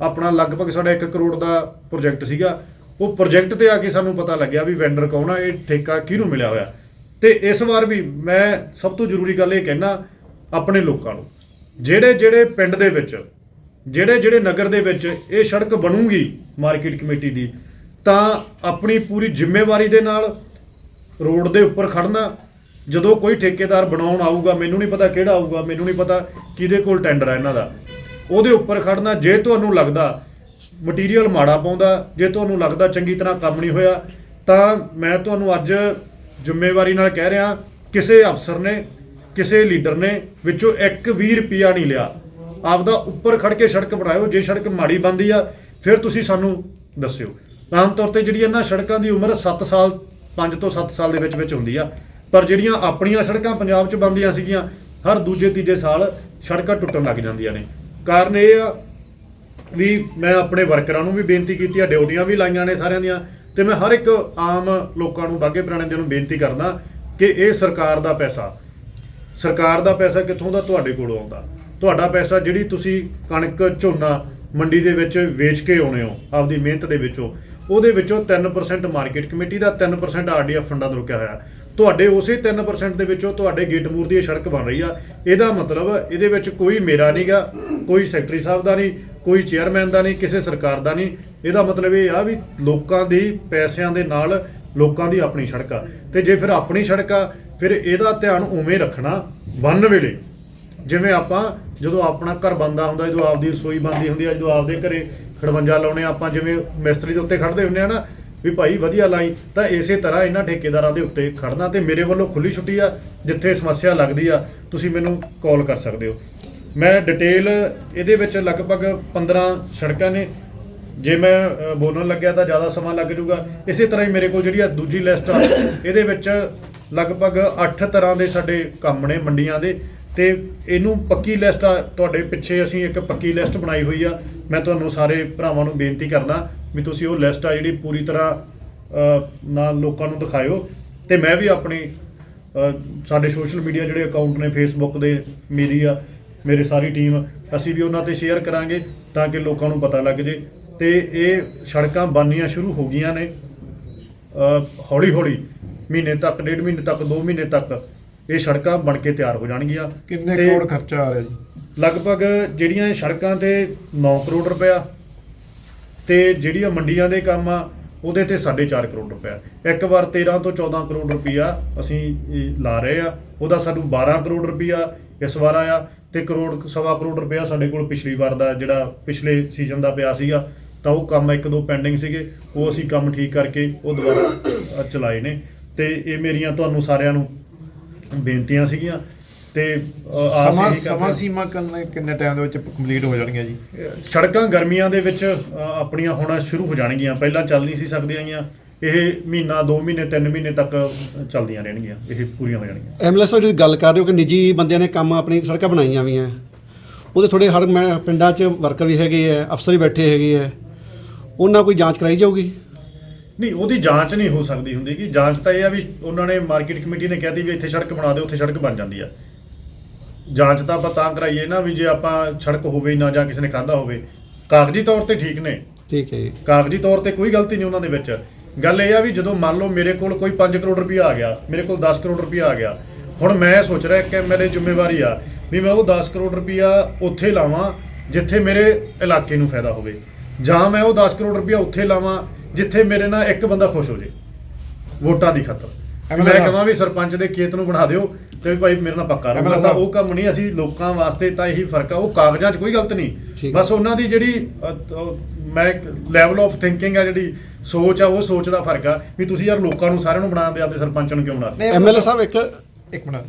ਆਪਣਾ ਲਗਭਗ ਸਾਡਾ 1 ਕਰੋੜ ਦਾ ਪ੍ਰੋਜੈਕਟ ਸੀਗਾ, ਉਹ ਪ੍ਰੋਜੈਕਟ ਤੇ ਆ ਕੇ ਸਾਨੂੰ ਪਤਾ ਲੱਗਿਆ ਵੀ ਵੈਂਡਰ ਕੌਣ ਆ, ਇਹ ਠੇਕਾ ਕਿਹਨੂੰ ਮਿਲਿਆ ਹੋਇਆ। ਤੇ ਇਸ ਵਾਰ ਵੀ ਮੈਂ ਸਭ ਤੋਂ ਜ਼ਰੂਰੀ ਗੱਲ ਇਹ ਕਹਿਣਾ ਆਪਣੇ ਲੋਕਾਂ ਨੂੰ, ਜਿਹੜੇ ਜਿਹੜੇ ਪਿੰਡ ਦੇ ਵਿੱਚ, ਜਿਹੜੇ ਜਿਹੜੇ ਨਗਰ ਦੇ ਵਿੱਚ ਇਹ ਸੜਕ ਬਣੂਗੀ ਮਾਰਕੀਟ ਕਮੇਟੀ ਦੀ, ਤਾਂ ਆਪਣੀ ਪੂਰੀ ਜ਼ਿੰਮੇਵਾਰੀ ਦੇ ਨਾਲ ਰੋਡ ਦੇ ਉੱਪਰ ਖੜਨਾ ਜਦੋਂ ਕੋਈ ਠੇਕੇਦਾਰ ਬਣਾਉਣ ਆਊਗਾ, ਮੈਨੂੰ ਨਹੀਂ ਪਤਾ ਕਿਹੜਾ ਆਊਗਾ, ਮੈਨੂੰ ਨਹੀਂ ਪਤਾ ਕਿਹਦੇ ਕੋਲ ਟੈਂਡਰ ਹੈ ਇਹਨਾਂ ਦਾ। ਉਹਦੇ ਉੱਪਰ ਖੜਨਾ, ਜੇ ਤੁਹਾਨੂੰ ਲੱਗਦਾ ਮਟੀਰੀਅਲ ਮਾੜਾ ਪਾਉਂਦਾ, ਜੇ ਤੁਹਾਨੂੰ ਲੱਗਦਾ ਚੰਗੀ ਤਰ੍ਹਾਂ ਕੰਮ ਨਹੀਂ ਹੋਇਆ, ਤਾਂ ਮੈਂ ਤੁਹਾਨੂੰ ਅੱਜ ਜ਼ਿੰਮੇਵਾਰੀ ਨਾਲ ਕਹਿ ਰਿਹਾ, ਕਿਸੇ ਅਫਸਰ ਨੇ, ਕਿਸੇ ਲੀਡਰ ਨੇ ਵਿੱਚੋਂ ਇੱਕ 1 ਰੁਪਿਆ ਨਹੀਂ ਲਿਆ। ਆਪਦਾ ਉੱਪਰ ਖੜ ਕੇ ਸੜਕ ਬਣਾਇਓ, ਜੇ ਸੜਕ ਮਾੜੀ ਬੰਦੀ ਆ, ਫਿਰ ਤੁਸੀਂ ਸਾਨੂੰ ਦੱਸਿਓ। ਆਮ ਤੌਰ ਤੇ ਜਿਹੜੀ ਇਹਨਾਂ ਸੜਕਾਂ ਦੀ ਉਮਰ 7 ਸਾਲ 5 ਤੋਂ 7 ਸਾਲ ਦੇ ਵਿੱਚ ਵਿੱਚ ਹੁੰਦੀ ਆ ਪਰ ਜਿਹੜੀਆਂ ਆਪਣੀਆਂ ਸੜਕਾਂ ਪੰਜਾਬ 'ਚ ਬੰਦੀਆਂ ਸੀਗੀਆਂ, ਹਰ ਦੂਜੇ ਤੀਜੇ ਸਾਲ ਸੜਕਾਂ ਟੁੱਟਣ ਲੱਗ ਜਾਂਦੀਆਂ ਨੇ। ਕਾਰਨ ਇਹ ਆ ਵੀ ਮੈਂ ਆਪਣੇ ਵਰਕਰਾਂ ਨੂੰ ਵੀ ਬੇਨਤੀ ਕੀਤੀ ਆ ਡਿਊਟੀਆਂ ਵੀ ਲਾਈਆਂ ਨੇ ਸਾਰਿਆਂ ਦੀਆਂ, ਤੇ ਮੈਂ ਹਰ ਇੱਕ ਆਮ ਲੋਕਾਂ ਨੂੰ, ਬਾਗੇ ਪੁਰਾਣੇ ਦੇ ਨੂੰ ਬੇਨਤੀ ਕਰਦਾ ਕਿ ਇਹ ਸਰਕਾਰ ਦਾ ਪੈਸਾ, ਸਰਕਾਰ ਦਾ ਪੈਸਾ ਕਿੱਥੋਂ ਦਾ? ਤੁਹਾਡੇ ਕੋਲੋਂ ਆਉਂਦਾ। ਤੁਹਾਡਾ ਪੈਸਾ ਜਿਹੜੀ ਤੁਸੀਂ ਕਣਕ, ਝੋਨਾ ਮੰਡੀ ਦੇ ਵਿੱਚ ਵੇਚ ਕੇ ਆਉਣੇ ਹੋ, ਆਪਦੀ ਮਿਹਨਤ ਦੇ ਵਿੱਚੋਂ, ਉਹਦੇ ਵਿੱਚੋਂ 3% ਮਾਰਕੀਟ ਕਮੇਟੀ ਦਾ 3% ਆਰਡੀਐਫ ਫੰਡਾਂ ਦਾ ਰੁਕਿਆ ਹੋਇਆ। ਤੁਹਾਡੇ ਉਸੇ 3% ਦੇ ਵਿੱਚੋਂ ਤੁਹਾਡੇ ਗੇਟਮੂਰ ਦੀ ਇਹ ਸੜਕ ਬਣ ਰਹੀ ਆ। ਇਹਦਾ ਮਤਲਬ ਇਹਦੇ ਵਿੱਚ ਕੋਈ ਮੇਰਾ ਨਹੀਂਗਾ, ਕੋਈ ਸੈਕਟਰੀ ਸਾਹਿਬ ਦਾ ਨਹੀਂ, ਕੋਈ ਚੇਅਰਮੈਨ ਦਾ ਨਹੀਂ, ਕਿਸੇ ਸਰਕਾਰ ਦਾ ਨਹੀਂ। ਇਹਦਾ ਮਤਲਬ ਇਹ ਆ ਵੀ ਲੋਕਾਂ ਦੀ ਪੈਸਿਆਂ ਦੇ ਨਾਲ ਲੋਕਾਂ ਦੀ ਆਪਣੀ ਸੜਕ ਆ। ਤੇ ਜੇ ਫਿਰ ਆਪਣੀ ਸੜਕ ਆ, ਫਿਰ ਇਹਦਾ ਧਿਆਨ ਉਵੇਂ ਰੱਖਣਾ ਬੰਨ ਵੇਲੇ। ਜਿਵੇਂ ਆਪਾਂ ਜਦੋਂ ਆਪਣਾ ਘਰ ਬੰਦਾ ਹੁੰਦਾ, ਜਦੋਂ ਆਪਦੀ ਰਸੋਈ ਬੰਦੀ ਹੁੰਦੀ ਆ, ਜਦੋਂ ਆਪਦੇ ਘਰੇ ਖੜਵੰਜਾ ਲਾਉਣੇ ਆ, ਆਪਾਂ ਜਿਵੇਂ ਮਿਸਤਰੀ ਦੇ ਉੱਤੇ ਖੜਦੇ ਹੁੰਦੇ ਆ ਨਾ ਵੀ ਭਾਈ ਵਧੀਆ ਲਾਈ, ਤਾਂ ਇਸੇ ਤਰ੍ਹਾਂ ਇਹਨਾਂ ਠੇਕੇਦਾਰਾਂ ਦੇ ਉੱਤੇ ਖੜਨਾ ਤੇ ਮੇਰੇ ਵੱਲੋਂ ਖੁੱਲੀ ਛੁੱਟੀ ਆ, ਜਿੱਥੇ ਸਮੱਸਿਆ ਲੱਗਦੀ ਆ, ਤੁਸੀਂ ਮੈਨੂੰ ਕਾਲ ਕਰ ਸਕਦੇ ਹੋ। ਮੈਂ ਡਿਟੇਲ ਇਹਦੇ ਵਿੱਚ ਲਗਭਗ 15 ਸੜਕਾਂ ਨੇ। ਜੇ ਮੈਂ ਬੋਲਣ ਲੱਗਿਆ ਤਾਂ ਜ਼ਿਆਦਾ ਸਮਾਂ ਲੱਗ ਜਾਊਗਾ। ਇਸੇ ਤਰ੍ਹਾਂ ਹੀ ਮੇਰੇ ਕੋਲ ਜਿਹੜੀ ਆ ਦੂਜੀ ਲਿਸਟ ਆ, ਇਹਦੇ ਵਿੱਚ ਲਗਭਗ 8 ਤਰ੍ਹਾਂ ਦੇ ਸਾਡੇ ਕੰਮ ਨੇ ਮੰਡੀਆਂ ਦੇ। ਤੇ ਇਹਨੂੰ ਪੱਕੀ ਲਿਸਟ ਆ, ਤੁਹਾਡੇ ਪਿੱਛੇ ਅਸੀਂ ਇੱਕ ਪੱਕੀ ਲਿਸਟ ਬਣਾਈ ਹੋਈ ਆ। ਮੈਂ ਤੁਹਾਨੂੰ ਸਾਰੇ ਭਰਾਵਾਂ ਨੂੰ ਬੇਨਤੀ ਕਰਦਾ ਵੀ ਤੁਸੀਂ ਉਹ ਲਿਸਟ ਆ ਜਿਹੜੀ ਪੂਰੀ ਤਰ੍ਹਾਂ ਨਾਲ ਲੋਕਾਂ ਨੂੰ ਦਿਖਾਇਓ। ਤੇ ਮੈਂ ਵੀ ਆਪਣੀ ਸਾਡੇ ਸੋਸ਼ਲ ਮੀਡੀਆ ਜਿਹੜੇ ਅਕਾਊਂਟ ਨੇ ਫੇਸਬੁੱਕ ਦੇ ਮੇਰੀ ਆ ਮੇਰੀ ਸਾਰੀ ਟੀਮ ਅਸੀਂ ਵੀ ਉਹਨਾਂ ਤੇ ਸ਼ੇਅਰ ਕਰਾਂਗੇ ਤਾਂ ਕਿ ਲੋਕਾਂ ਨੂੰ ਪਤਾ ਲੱਗ ਜੇ। ਤੇ ਇਹ ਸੜਕਾਂ ਬਣਨੀਆਂ ਸ਼ੁਰੂ ਹੋ ਗਈਆਂ ਨੇ ਹੌਲੀ ਹੌਲੀ ਮਹੀਨੇ ਤੱਕ ਡੇਢ ਮਹੀਨੇ ਤੱਕ 2 ਮਹੀਨੇ ਤੱਕ ਇਹ ਸੜਕਾਂ ਬਣ ਕੇ ਤਿਆਰ ਹੋ ਜਾਣਗੀਆਂ। ਕਿੰਨੇ ਕਰੋੜ ਖਰਚਾ ਆ ਰਿਹਾ ਜੀ? ਲਗਭਗ ਜਿਹੜੀਆਂ ਇਹ ਸੜਕਾਂ ਤੇ 9 ਕਰੋੜ ਰੁਪਇਆ ਤੇ ਜਿਹੜੀਆਂ ਮੰਡੀਆਂ ਦੇ ਕੰਮ ਆ, ਉਹਦੇ ਤੇ 4.5 ਕਰੋੜ ਰੁਪਇਆ। ਇੱਕ ਵਾਰ 13 ਤੋਂ 14 ਕਰੋੜ ਰੁਪਇਆ ਅਸੀਂ ਲਾ ਰਹੇ ਆ। ਉਹਦਾ ਸਾਨੂੰ 12 ਕਰੋੜ ਰੁਪਇਆ ਇਸ ਵਾਰ ਆਇਆ ਤੇ ਕਰੋੜ, ਸਵਾ ਕਰੋੜ ਰੁਪਇਆ ਸਾਡੇ ਕੋਲ ਪਿਛਲੀ ਵਾਰ ਦਾ ਜਿਹੜਾ ਪਿਛਲੇ ਸੀਜ਼ਨ ਦਾ ਪਿਆ ਸੀਗਾ, ਤਾਂ ਉਹ ਕੰਮ ਇੱਕ ਦੋ ਪੈਂਡਿੰਗ ਸੀਗੇ। ਉਹ ਅਸੀਂ ਕੰਮ ਠੀਕ ਕਰਕੇ ਉਹ ਦੁਬਾਰਾ ਚਲਾਏ ਨੇ। ਤੇ ਇਹ ਮੇਰੀਆਂ ਤੁਹਾਨੂੰ ਸਾਰਿਆਂ ਨੂੰ ਬੇਨਤੀਆਂ ਸੀਗੀਆਂ ਤੇ ਆਸ ਸਮਾਂ ਇਹੀ ਸਮਾਂ ਕਰਦੇ ਸੀਮਾ ਕਿੰਨੇ ਕਿੰਨੇ ਟਾਈਮ ਦੇ ਵਿੱਚ ਕੰਪਲੀਟ ਹੋ ਜਾਣਗੀਆਂ ਜੀ? ਸੜਕਾਂ ਗਰਮੀਆਂ ਦੇ ਵਿੱਚ ਅ, ਆਪਣੀਆਂ ਹੋਣਾ ਸ਼ੁਰੂ ਹੋ ਜਾਣਗੀਆਂ। ਪਹਿਲਾਂ ਚੱਲ ਨਹੀਂ ਸੀ ਸਕਦੀਆਂ ਗੀਆਂ। ਇਹ ਮਹੀਨਾ 2 ਮਹੀਨੇ 3 ਮਹੀਨੇ ਤੱਕ ਚੱਲਦੀਆਂ ਰਹਿਣਗੀਆਂ। ਇਹ ਪੂਰੀਆਂ ਹੋ ਜਾਣਗੀਆਂ। ਐਮਐਲਐਸ ਜਿਹੜੀ ਗੱਲ ਕਰ ਰਹੇ ਹੋ ਕਿ ਨਿੱਜੀ ਬੰਦਿਆਂ ਨੇ ਕੰਮ ਆਪਣੀ ਸੜਕਾਂ ਬਣਾਈਆਂ ਵੀ ਆ ਉਹਦੇ ਥੋੜੇ ਹਰ ਮੈਂ- ਪਿੰਡਾਂ 'ਚ ਵਰਕਰ ਵੀ ਹੈਗੇ ਆ ਅਫਸਰ ਵੀ ਬੈਠੇ ਹੈਗੇ ਆ ਉਹਨਾਂ ਕੋਈ ਜਾਂਚ ਕਰਾਈ ਜਾਊਗੀ? ਨਹੀਂ ਉਹਦੀ ਜਾਂਚ ਨਹੀਂ ਹੋ ਸਕਦੀ ਹੁੰਦੀ ਕਿ ਜਾਂਚ ਤਾਂ ਇਹ ਆ ਵੀ ਉਹਨਾਂ ਨੇ ਮਾਰਕੀਟ ਕਮੇਟੀ ਨੇ ਕਹਿਤੀ ਵੀ ਇੱਥੇ ਸੜਕ ਬਣਾ ਦਿਓ ਉੱਥੇ ਸੜਕ ਬਣ ਜਾਂਦੀ ਆ। ਜਾਂਚ ਤਾਂ ਆਪਾਂ ਤਾਂ ਕਰਾਈਏ ਨਾ ਵੀ ਜੇ ਆਪਾਂ ਸੜਕ ਹੋਵੇ ਨਾ ਜਾਂ ਕਿਸੇ ਨੇ ਖਾਦਾ ਹੋਵੇ ਕਾਗਜ਼ੀ ਤੌਰ ਤੇ ਠੀਕ ਨੇ। ਠੀਕ ਹੈ ਜੀ। ਕਾਗਜ਼ੀ ਤੌਰ ਤੇ ਕੋਈ ਗਲਤੀ ਨਹੀਂ ਉਹਨਾਂ ਦੇ ਵਿੱਚ। ਗੱਲ ਇਹ ਆ ਵੀ ਜਦੋਂ ਮੰਨ ਲਓ ਮੇਰੇ ਕੋਲ ਕੋਈ 5 ਕਰੋੜ ਰੁਪਇਆ ਆ ਗਿਆ ਮੇਰੇ ਕੋਲ 10 ਕਰੋੜ ਰੁਪਇਆ ਆ ਗਿਆ ਹੁਣ ਮੈਂ ਸੋਚ ਰਿਹਾ ਕਿ ਮੇਰੇ ਜ਼ਿੰਮੇਵਾਰੀ ਆ ਵੀ ਮੈਂ ਉਹ 10 ਕਰੋੜ ਰੁਪਇਆ ਉੱਥੇ ਲਾਵਾਂ ਜਿੱਥੇ ਮੇਰੇ ਇਲਾਕੇ ਨੂੰ ਫਾਇਦਾ ਹੋਵੇ। ਜਾਂ ਮੈਂ ਉਹ 10 ਕਰੋੜ ਰੁਪਇਆ ਉੱਥੇ ਲਾਵਾਂ ਜਿੱਥੇ ਮੇਰੇ ਨਾਲ ਇੱਕ ਬੰਦਾ ਖੁਸ਼ ਹੋ ਜੇ ਵੋਟਾਂ ਦੀ ਖਾਤਰ। ਮੈਂ ਕਹਾਂ ਵੀ ਸਰਪੰਚ ਦੇ ਖੇਤ ਨੂੰ ਬਣਾ ਦਿਓ ਤੇ ਭਾਈ ਮੇਰੇ ਨਾਲ ਪੱਕਾ ਰਹੂਗਾ। ਤਾਂ। ਉਹ ਕੰਮ ਨਹੀਂ ਅਸੀਂ ਲੋਕਾਂ ਵਾਸਤੇ ਤਾਂ ਇਹੀ ਫ਼ਰਕ ਆ। ਉਹ ਕਾਗਜ਼ਾਂ 'ਚ ਕੋਈ ਗਲਤ ਨਹੀਂ। ਬਸ ਉਹਨਾਂ ਦੀ ਜਿਹੜੀ ਮੈਂ ਲੈਵਲ ਆਫ ਥਿੰਕਿੰਗ ਆ ਜਿਹੜੀ ਸੋਚ ਆ ਉਹ ਸੋਚ ਦਾ ਫ਼ਰਕ ਆ ਵੀ ਤੁਸੀਂ ਯਾਰ ਲੋਕਾਂ ਨੂੰ ਸਾਰਿਆਂ ਨੂੰ ਬਣਾਉਂਦੇ ਆਪਦੇ ਸਰਪੰਚ ਨੂੰ ਕਿਉਂ ਬਣਾ ਨਹੀਂ, ਐਮਐਲਏ ਸਾਹਿਬ ਇੱਕ ਇੱਕ ਮਿੰਟ।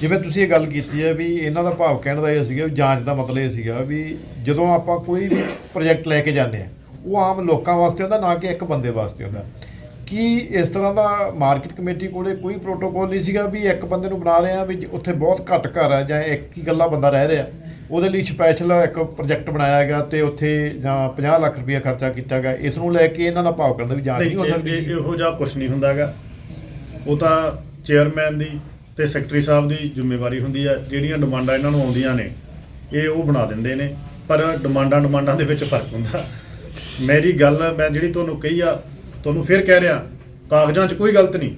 ਜਿਵੇਂ ਤੁਸੀਂ ਇਹ ਗੱਲ ਕੀਤੀ ਹੈ ਵੀ ਇਹਨਾਂ ਦਾ ਭਾਵ ਕਹਿਣ ਦਾ ਇਹ ਸੀਗਾ ਵੀ ਜਾਂਚ ਦਾ ਮਤਲਬ ਇਹ ਸੀਗਾ ਵੀ ਜਦੋਂ ਆਪਾਂ ਕੋਈ ਵੀ ਪ੍ਰੋਜੈਕਟ ਲੈ ਕੇ ਜਾਂਦੇ ਆ ਉਹ ਆਮ ਲੋਕਾਂ ਵਾਸਤੇ ਹੁੰਦਾ ਨਾ ਕਿ ਇੱਕ ਬੰਦੇ ਵਾਸਤੇ ਹੁੰਦਾ। ਕੀ ਇਸ ਤਰ੍ਹਾਂ ਦਾ ਮਾਰਕੀਟ ਕਮੇਟੀ ਕੋਲੇ ਕੋਈ ਪ੍ਰੋਟੋਕੋਲ ਨਹੀਂ ਸੀਗਾ ਵੀ ਇੱਕ ਬੰਦੇ ਨੂੰ ਬਣਾ ਰਹੇ ਆ ਵੀ ਉੱਥੇ ਬਹੁਤ ਘੱਟ ਘਰ ਆ ਜਾਂ ਇੱਕ ਹੀ ਇਕੱਲਾ ਬੰਦਾ ਰਹਿ ਰਿਹਾ। ਉਹਦੇ ਲਈ ਸਪੈਸ਼ਲ ਇੱਕ ਪ੍ਰੋਜੈਕਟ ਬਣਾਇਆ ਗਿਆ ਤੇ ਉੱਥੇ ਜਾਂ 50 ਲੱਖ ਰੁਪਏ ਖਰਚਾ ਕੀਤਾ ਗਿਆ। ਇਸ ਨੂੰ ਲੈ ਕੇ ਇਹਨਾਂ ਦਾ ਭਾਵ ਕਰਨ ਦਾ ਵੀ ਜਾਂਚ ਨਹੀਂ ਹੋ ਸਕਦੀ ਇਹ- ਸੀ। ਇਹ- ਇਹੋ ਜਿਹਾ ਕੁਝ ਨਹੀਂ ਹੁੰਦਾਗਾ ਉਹ ਤਾਂ ਚੇਅਰਮੈਨ ਦੀ ਤੇ ਸੈਕਟਰੀ ਸਾਹਿਬ ਦੀ ਜ਼ਿੰਮੇਵਾਰੀ ਹੁੰਦੀ ਆ। ਜਿਹੜੀਆਂ ਡਿਮਾਂਡਾਂ ਇਹਨਾਂ ਨੂੰ ਆਉਂਦੀਆਂ ਨੇ ਇਹ ਉਹ ਬਣਾ ਦਿੰਦੇ ਨੇ। ਪਰ ਡਿਮਾਂਡਾਂ ਡਿਮਾਂਡਾਂ ਦੇ ਵਿੱਚ ਫ਼ਰਕ ਹੁੰਦਾ। ਮੇਰੀ ਗੱਲ ਮੈਂ ਜਿਹੜੀ ਤੁਹਾਨੂੰ ਕਹੀ ਆ ਤੁਹਾਨੂੰ ਫਿਰ ਕਹਿ ਰਿਹਾ, ਕਾਗਜ਼ਾਂ 'ਚ ਕੋਈ ਗਲਤ ਨਹੀਂ।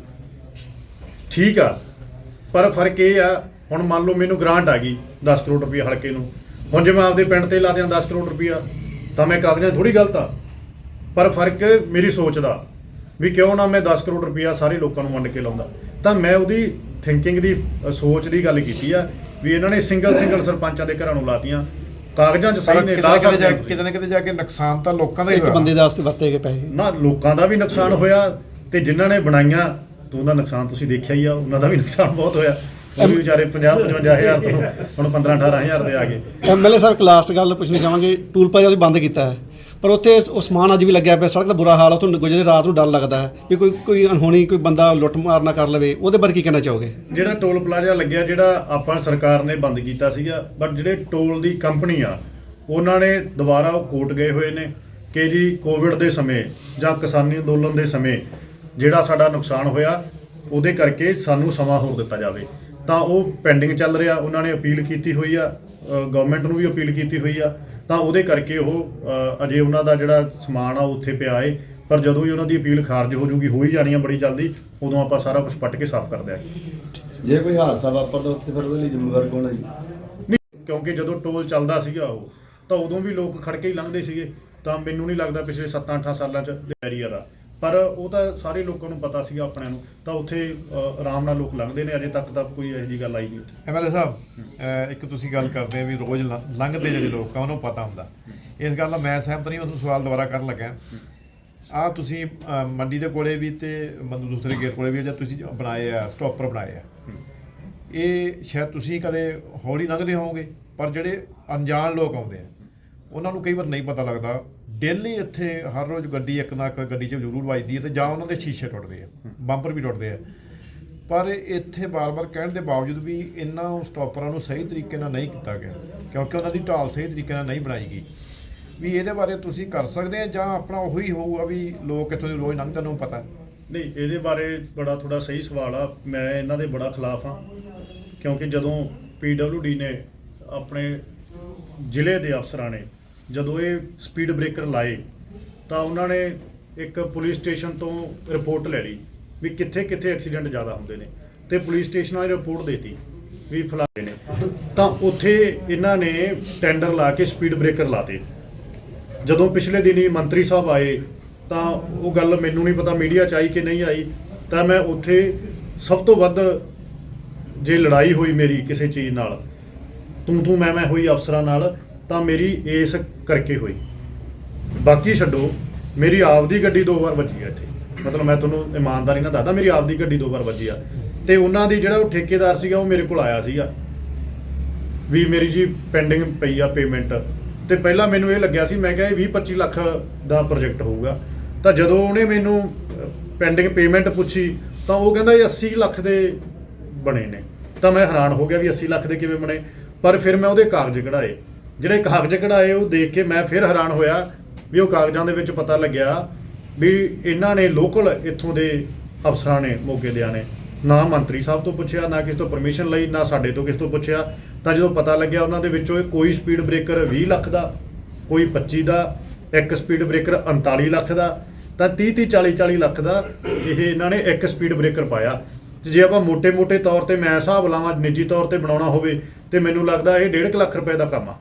ਠੀਕ ਆ, ਪਰ ਫ਼ਰਕ ਇਹ ਆ, ਹੁਣ ਮੰਨ ਲਓ ਮੈਨੂੰ ਗ੍ਰਾਂਟ ਆ ਗਈ 10 ਕਰੋੜ ਰੁਪਏ ਹਲਕੇ ਨੂੰ। ਹੁਣ ਜੇ ਮੈਂ ਆਪਦੇ ਪਿੰਡ ਤੇ ਲਾ ਦਿਆਂ 10 ਕਰੋੜ ਰੁਪਇਆ ਤਾਂ ਮੈਂ ਕਾਗਜ਼ਾਂ 'ਚ ਥੋੜੀ ਗਲਤ ਆ। ਪਰ ਫ਼ਰਕ ਮੇਰੀ ਸੋਚ ਦਾ, ਵੀ ਕਿਉਂ ਨਾ ਮੈਂ 10 ਕਰੋੜ ਰੁਪਇਆ ਸਾਰੇ ਲੋਕਾਂ ਨੂੰ ਵੰਡ ਕੇ ਲਾਉਂਦਾ। ਤਾਂ ਮੈਂ ਉਹਦੀ ਥਿੰਕਿੰਗ ਦੀ ਸੋਚ ਦੀ ਗੱਲ ਕੀਤੀ ਆ, ਵੀ ਇਹਨਾਂ ਨੇ ਸਿੰਗਲ ਸਿੰਗਲ ਸਰਪੰਚਾਂ ਦੇ ਘਰਾਂ ਨੂੰ ਲਾਤੀਆਂ। ਕਾਗਜ਼ਾਂ 'ਚ ਸਹੀ ਨੇ ਕਿਤੇ ਲਾ ਨਾ ਕਿਤੇ ਸਕਦੇ ਜਾ ਆ ਕੇ ਤੁਸੀਂ। ਕਿਤੇ ਨਾ ਕਿਤੇ ਜਾ ਕੇ ਨੁਕਸਾਨ ਤਾਂ ਲੋਕਾਂ ਦਾ ਹੀ ਇੱਕ ਹੋਇਆ। ਬੰਦੇ ਦੇ ਵਾਸਤੇ ਵਰਤੇ ਗਏ ਪੈਸੇ। ਨਾ ਲੋਕਾਂ ਦਾ ਵੀ ਨੁਕਸਾਨ ਹੋਇਆ ਤੇ ਜਿਨ੍ਹਾਂ ਨੇ ਬਣਾਈਆਂ ਤਾਂ ਉਹਦਾ ਨੁਕਸਾਨ ਤੁਸੀਂ ਦੇਖਿਆ ਹੀ ਆ ਉਹਨਾਂ ਦਾ ਵੀ ਨੁਕਸਾਨ ਬਹੁਤ ਹੋਇਆ। ਉਹ ਵੀ ਵਿਚਾਰੇ 50 55000 ਤੋਂ ਹੁਣ 15 18000 ਦੇ ਆ ਗਏ। ਐਮਐਲਏ ਸਾਹਿਬ ਇੱਕ ਲਾਸਟ ਗੱਲ ਪੁੱਛਣੀ ਚਾਹਾਂਗੇ ਟੂਲ ਪਲਾਜ਼ਾ ਵੀ ਬੰਦ ਕੀਤਾ ਹੈ। ਪਰ ਉੱਥੇ ਉਹ ਸਮਾਨ ਅੱਜ ਵੀ ਲੱਗਿਆ ਪਿਆ, ਸੜਕ ਦਾ ਬੁਰਾ ਹਾਲ ਆ ਗੁਜਰੇ ਰਾਤ ਨੂੰ ਡਰ ਲੱਗਦਾ ਹੈ ਵੀ ਕੋਈ ਕੋਈ ਅਨਹੋਣੀ ਕੋਈ ਬੰਦਾ ਲੁੱਟ ਮਾਰ ਨਾ ਕਰ ਲਵੇ, ਉਹਦੇ ਬਾਰੇ ਕੀ ਕਹਿਣਾ ਚਾਹੋਗੇ? ਜਿਹੜਾ ਟੋਲ ਪਲਾਜ਼ਾ ਲੱਗਿਆ, ਜਿਹੜਾ ਆਪਾਂ ਸਰਕਾਰ ਨੇ ਬੰਦ ਕੀਤਾ ਸੀਗਾ, ਬਟ ਜਿਹੜੇ ਟੋਲ ਦੀ ਕੰਪਨੀ ਆ, ਉਹਨਾਂ ਨੇ ਦੁਬਾਰਾ ਉਹ ਕੋਰਟ ਗਏ ਹੋਏ ਨੇ ਕਿ ਜੀ ਕੋਵਿਡ ਦੇ ਸਮੇਂ ਜਾਂ ਕਿਸਾਨੀ ਅੰਦੋਲਨ ਦੇ ਸਮੇਂ ਜਿਹੜਾ ਸਾਡਾ ਨੁਕਸਾਨ ਹੋਇਆ, ਉਹਦੇ ਕਰਕੇ ਸਾਨੂੰ ਸਮਾਂ ਹੋਰ ਦਿੱਤਾ ਜਾਵੇ। ਤਾਂ ਉਹ ਪੈਂਡਿੰਗ ਚੱਲ ਰਿਹਾ, ਉਹਨਾਂ ਨੇ ਅਪੀਲ ਕੀਤੀ ਹੋਈ ਆ ਗਵਰਨਮੈਂਟ ਨੂੰ ਵੀ ਅਪੀਲ ਕੀਤੀ ਹੋਈ ਆ ਤਾਂ ਉਹਦੇ ਕਰਕੇ ਉਹ ਅਜੇ ਉਹਨਾਂ ਦਾ ਜਿਹੜਾ ਸਮਾਨ ਆ ਉੱਥੇ ਪਿਆ ਏ। ਪਰ ਜਦੋਂ ਹੀ ਉਹਨਾਂ ਦੀ ਅਪੀਲ ਖਾਰਜ ਹੋ ਜੂਗੀ ਹੋ ਹੀ ਜਾਣੀ ਆ ਬੜੀ ਜਲਦੀ ਉਦੋਂ ਆਪਾਂ ਸਾਰਾ ਕੁਝ ਪੱਟ ਕੇ ਸਾਫ਼ ਕਰ ਦਿਆਂਗੇ। ਜੇ ਕੋਈ ਹਾਦਸਾ ਵਾਪਰਦਾ ਉੱਥੇ ਫਿਰ ਉਹਦੇ ਲਈ ਜ਼ਿੰਮੇਵਾਰ ਕੌਣ ਹੈ ਜੀ? ਨਹੀਂ ਕਿਉਂਕਿ ਜਦੋਂ ਟੋਲ ਚੱਲਦਾ ਸੀਗਾ ਉਹ ਤਾਂ ਉਦੋਂ ਵੀ ਲੋਕ ਖੜ ਕੇ ਹੀ ਲੰਘਦੇ ਸੀਗੇ। ਤਾਂ ਮੈਨੂੰ ਨਹੀਂ ਲੱਗਦਾ ਪਿਛਲੇ 7-8 ਸਾਲਾਂ ਚ ਏਰੀਆ ਦਾ। ਪਰ ਉਹ ਤਾਂ ਸਾਰੇ ਲੋਕਾਂ ਨੂੰ ਪਤਾ ਸੀਗਾ ਆਪਣਿਆਂ ਨੂੰ। ਤਾਂ ਉੱਥੇ ਅ, ਆਰਾਮ ਨਾਲ ਲੋਕ ਲੰਘਦੇ ਨੇ ਅਜੇ ਤੱਕ ਤਾਂ ਕੋਈ ਇਹੋ ਜਿਹੀ ਗੱਲ ਆਈ ਨਹੀਂ ਉੱਥੇ। ਐਮਐਲਏ ਸਾਹਿਬ ਅਹ ਇੱਕ ਤੁਸੀਂ ਗੱਲ ਕਰਦੇ ਆ ਵੀ ਰੋਜ਼ ਲੰ- ਲੰਘਦੇ ਜਿਹੜੇ ਲੋਕ ਆ ਉਹਨੂੰ ਪਤਾ ਹੁੰਦਾ। ਇਸ ਗੱਲ ਨਾਲ ਮੈਂ ਸਹਿਮਤ ਨਹੀਂ ਉਹਨੂੰ ਸਵਾਲ ਦੁਬਾਰਾ ਕਰਨ ਲੱਗਾ ਆ ਤੁਸੀਂ ਅਹ, ਮੰਡੀ ਦੇ ਕੋਲੇ ਵੀ ਤੇ ਮਤਲਬ ਦੂਸਰੇ ਗੇਟ ਕੋਲੇ ਵੀ ਜਾਂ ਤੁਸੀਂ ਬਣਾਏ ਆ ਸਟਾਪਰ ਬਣਾਏ ਆ। ਇਹ ਸ਼ਾਇਦ ਤੁਸੀਂ ਕਦੇ ਹੌਲੀ ਲੰਘਦੇ ਹੋਵੋਗੇ ਪਰ ਜਿਹੜੇ ਅਣਜਾਣ ਲੋਕ ਆਉਂਦੇ ਆ ਉਹਨਾਂ ਨੂੰ ਕਈ ਵਾਰ ਨਹੀਂ ਪਤਾ ਲੱਗਦਾ ਡੇਲੀ ਇੱਥੇ ਹਰ ਰੋਜ਼ ਗੱਡੀ ਇੱਕ ਨਾ ਇੱਕ ਗੱਡੀ 'ਚ ਜ਼ਰੂਰ ਵੱਜਦੀ ਹੈ ਤੇ ਜਾਂ ਉਹਨਾਂ ਦੇ ਸ਼ੀਸ਼ੇ ਟੁੱਟਦੇ ਆ, ਬੰਪਰ ਵੀ ਟੁੱਟਦੇ ਆ। ਪਰ ਇੱਥੇ ਬਾਰ-ਬਾਰ ਕਹਿਣ ਦੇ ਬਾਵਜੂਦ ਵੀ ਇਹਨਾਂ ਸਟਾਪਰਾਂ ਨੂੰ ਸਹੀ ਤਰੀਕੇ ਨਾਲ ਨਹੀਂ ਕੀਤਾ ਗਿਆ, ਕਿਉਂਕਿ ਉਹਨਾਂ ਦੀ ਢਾਲ ਸਹੀ ਤਰੀਕੇ ਨਾਲ ਨਹੀਂ ਬਣਾਈ ਗਈ। ਵੀ ਇਹਦੇ ਬਾਰੇ ਤੁਸੀਂ ਕਰ ਸਕਦੇ ਆ ਜਾਂ ਆਪਣਾ ਉਹੀ ਹੋਊਗਾ ਵੀ ਲੋਕ ਇੱਥੋਂ ਦੀ ਰੋਜ਼ ਲੰਘਦੇ ਨੂੰ ਪਤਾ। ਨਹੀਂ, ਇਹਦੇ ਬਾਰੇ ਬੜਾ ਥੋੜਾ ਸਹੀ ਸਵਾਲ ਆ, ਮੈਂ ਇਹਨਾਂ ਦੇ ਬੜਾ ਖਿਲਾਫ ਆ, ਕਿਉਂਕਿ ਜਦੋਂ ਡੀ ਨੇ ਆਪਣੇ ਜ਼ਿਲ੍ਹੇ ਦੇ ਅਫਸਰਾਂ ਨੇ ਜਦੋਂ ਇਹ ਸਪੀਡ ਬ੍ਰੇਕਰ ਲਾਏ, ਤਾਂ ਉਹਨਾਂ ਨੇ ਇੱਕ ਪੁਲਿਸ ਸਟੇਸ਼ਨ ਤੋਂ ਰਿਪੋਰਟ ਲੈ ਲਈ ਵੀ ਕਿੱਥੇ ਕਿੱਥੇ ਐਕਸੀਡੈਂਟ ਜ਼ਿਆਦਾ ਹੁੰਦੇ ਨੇ ਤੇ ਪੁਲਿਸ ਸਟੇਸ਼ਨ ਵਾਲੇ ਰਿਪੋਰਟ ਦੇਤੀ ਵੀ ਫਲਾਣੇ ਨੇ। ਤਾਂ ਉੱਥੇ ਇਹਨਾਂ ਨੇ ਟੈਂਡਰ ਲਾ ਕੇ ਸਪੀਡ ਬ੍ਰੇਕਰ ਲਾਤੇ ਜਦੋਂ ਪਿਛਲੇ ਦਿਨੀ ਮੰਤਰੀ ਸਾਹਿਬ ਆਏ, ਤਾਂ ਉਹ ਗੱਲ ਮੈਨੂੰ ਨਹੀਂ ਪਤਾ ਮੀਡੀਆ ਚ ਆਈ ਕਿ ਨਹੀਂ ਆਈ, ਤਾਂ ਮੈਂ ਉੱਥੇ ਸਭ ਤੋਂ ਵੱਧ ਜੇ ਲੜਾਈ ਹੋਈ ਮੇਰੀ ਕਿਸੇ ਚੀਜ਼ ਨਾਲ ਤੂੰ ਤੂੰ ਮੈਂ ਮੈਂ ਹੋਈ ਅਫਸਰਾਂ ਨਾਲ ਤਾਂ ਮੇਰੀ ਇਸ ਕਰਕੇ ਹੋਈ। ਬਾਕੀ ਛੱਡੋ, ਮੇਰੀ ਆਪਦੀ ਗੱਡੀ ਦੋ ਵਾਰ ਵੱਜੀ ਆ ਇੱਥੇ। ਮਤਲਬ ਮੈਂ ਤੁਹਾਨੂੰ ਇਮਾਨਦਾਰੀ ਨਾਲ ਦੱਸਦਾ, ਮੇਰੀ ਆਪਦੀ ਗੱਡੀ ਦੋ ਵਾਰ ਵੱਜੀ ਆ। ਤੇ ਉਹਨਾਂ ਦੀ ਜਿਹੜਾ ਉਹ ਠੇਕੇਦਾਰ ਸੀਗਾ, ਉਹ ਮੇਰੇ ਕੋਲ ਆਇਆ ਸੀਗਾ। ਵੀ ਮੇਰੀ ਜੀ ਪੈਂਡਿੰਗ ਪਈ ਆ ਪੇਮੈਂਟ ਤੇ ਪਹਿਲਾਂ ਮੈਨੂੰ ਇਹ ਲੱਗਿਆ ਸੀ, ਮੈਂ ਕਿਹਾ ਇਹ 20 25 ਲੱਖ ਦਾ ਪ੍ਰੋਜੈਕਟ ਹੋਊਗਾ। ਤਾਂ ਜਦੋਂ ਉਹਨੇ ਮੈਨੂੰ ਪੈਂਡਿੰਗ ਪੇਮੈਂਟ ਪੁੱਛੀ, ਤਾਂ ਉਹ ਕਹਿੰਦਾ ਇਹ 80 ਲੱਖ ਦੇ ਬਣੇ ਨੇ। ਤਾਂ ਮੈਂ ਹੈਰਾਨ ਹੋ ਗਿਆ ਵੀ 80 ਲੱਖ ਦੇ ਕਿਵੇਂ ਬਣੇ। ਪਰ ਫਿਰ ਮੈਂ ਉਹਦੇ ਕਾਗਜ਼ ਕਢਾਏ। ਜਿਹੜੇ ਕਾਗਜ਼ ਕਢਾਏ ਉਹ ਦੇਖ ਕੇ ਮੈਂ ਫਿਰ ਹੈਰਾਨ ਹੋਇਆ ਵੀ ਉਹ ਕਾਗਜ਼ਾਂ ਦੇ ਵਿੱਚ ਪਤਾ ਲੱਗਿਆ ਵੀ ਇਹਨਾਂ ਨੇ ਲੋਕਲ ਇੱਥੋਂ ਦੇ ਅਫਸਰਾਂ ਨੇ ਮੌਕੇ ਦਿਆਂ ਨੇ। ਨਾ ਮੰਤਰੀ ਸਾਹਿਬ ਤੋਂ ਪੁੱਛਿਆ, ਨਾ ਕਿਸ ਤੋਂ ਪਰਮਿਸ਼ਨ ਲਈ, ਨਾ ਸਾਡੇ ਤੋਂ ਕਿਸ ਤੋਂ ਪੁੱਛਿਆ। ਤਾਂ ਜਦੋਂ ਪਤਾ ਲੱਗਿਆ ਉਹਨਾਂ ਦੇ ਵਿੱਚੋਂ ਕੋਈ ਸਪੀਡ ਬ੍ਰੇਕਰ 20 ਲੱਖ ਦਾ, ਕੋਈ 25 ਦਾ, ਇੱਕ ਸਪੀਡ ਬ੍ਰੇਕਰ 39 ਲੱਖ ਦਾ, ਤਾਂ 30 30 40 40 ਲੱਖ ਦਾ ਇਹ ਇਹਨਾਂ ਨੇ ਇੱਕ ਸਪੀਡ ਬ੍ਰੇਕਰ ਪਾਇਆ। ਤੇ ਜੇ ਆਪਾਂ ਮੋٹے-ਮੋٹے ਤੌਰ ਤੇ ਮੈਂ ਹਿਸਾਬ ਲਾਵਾਂ, ਨਿੱਜੀ ਤੌਰ ਤੇ ਬਣਾਉਣਾ ਹੋਵੇ, ਤੇ ਮੈਨੂੰ ਲੱਗਦਾ ਇਹ 1.5 ਲੱਖ ਰੁਪਏ ਦਾ ਕੰਮ ਆ।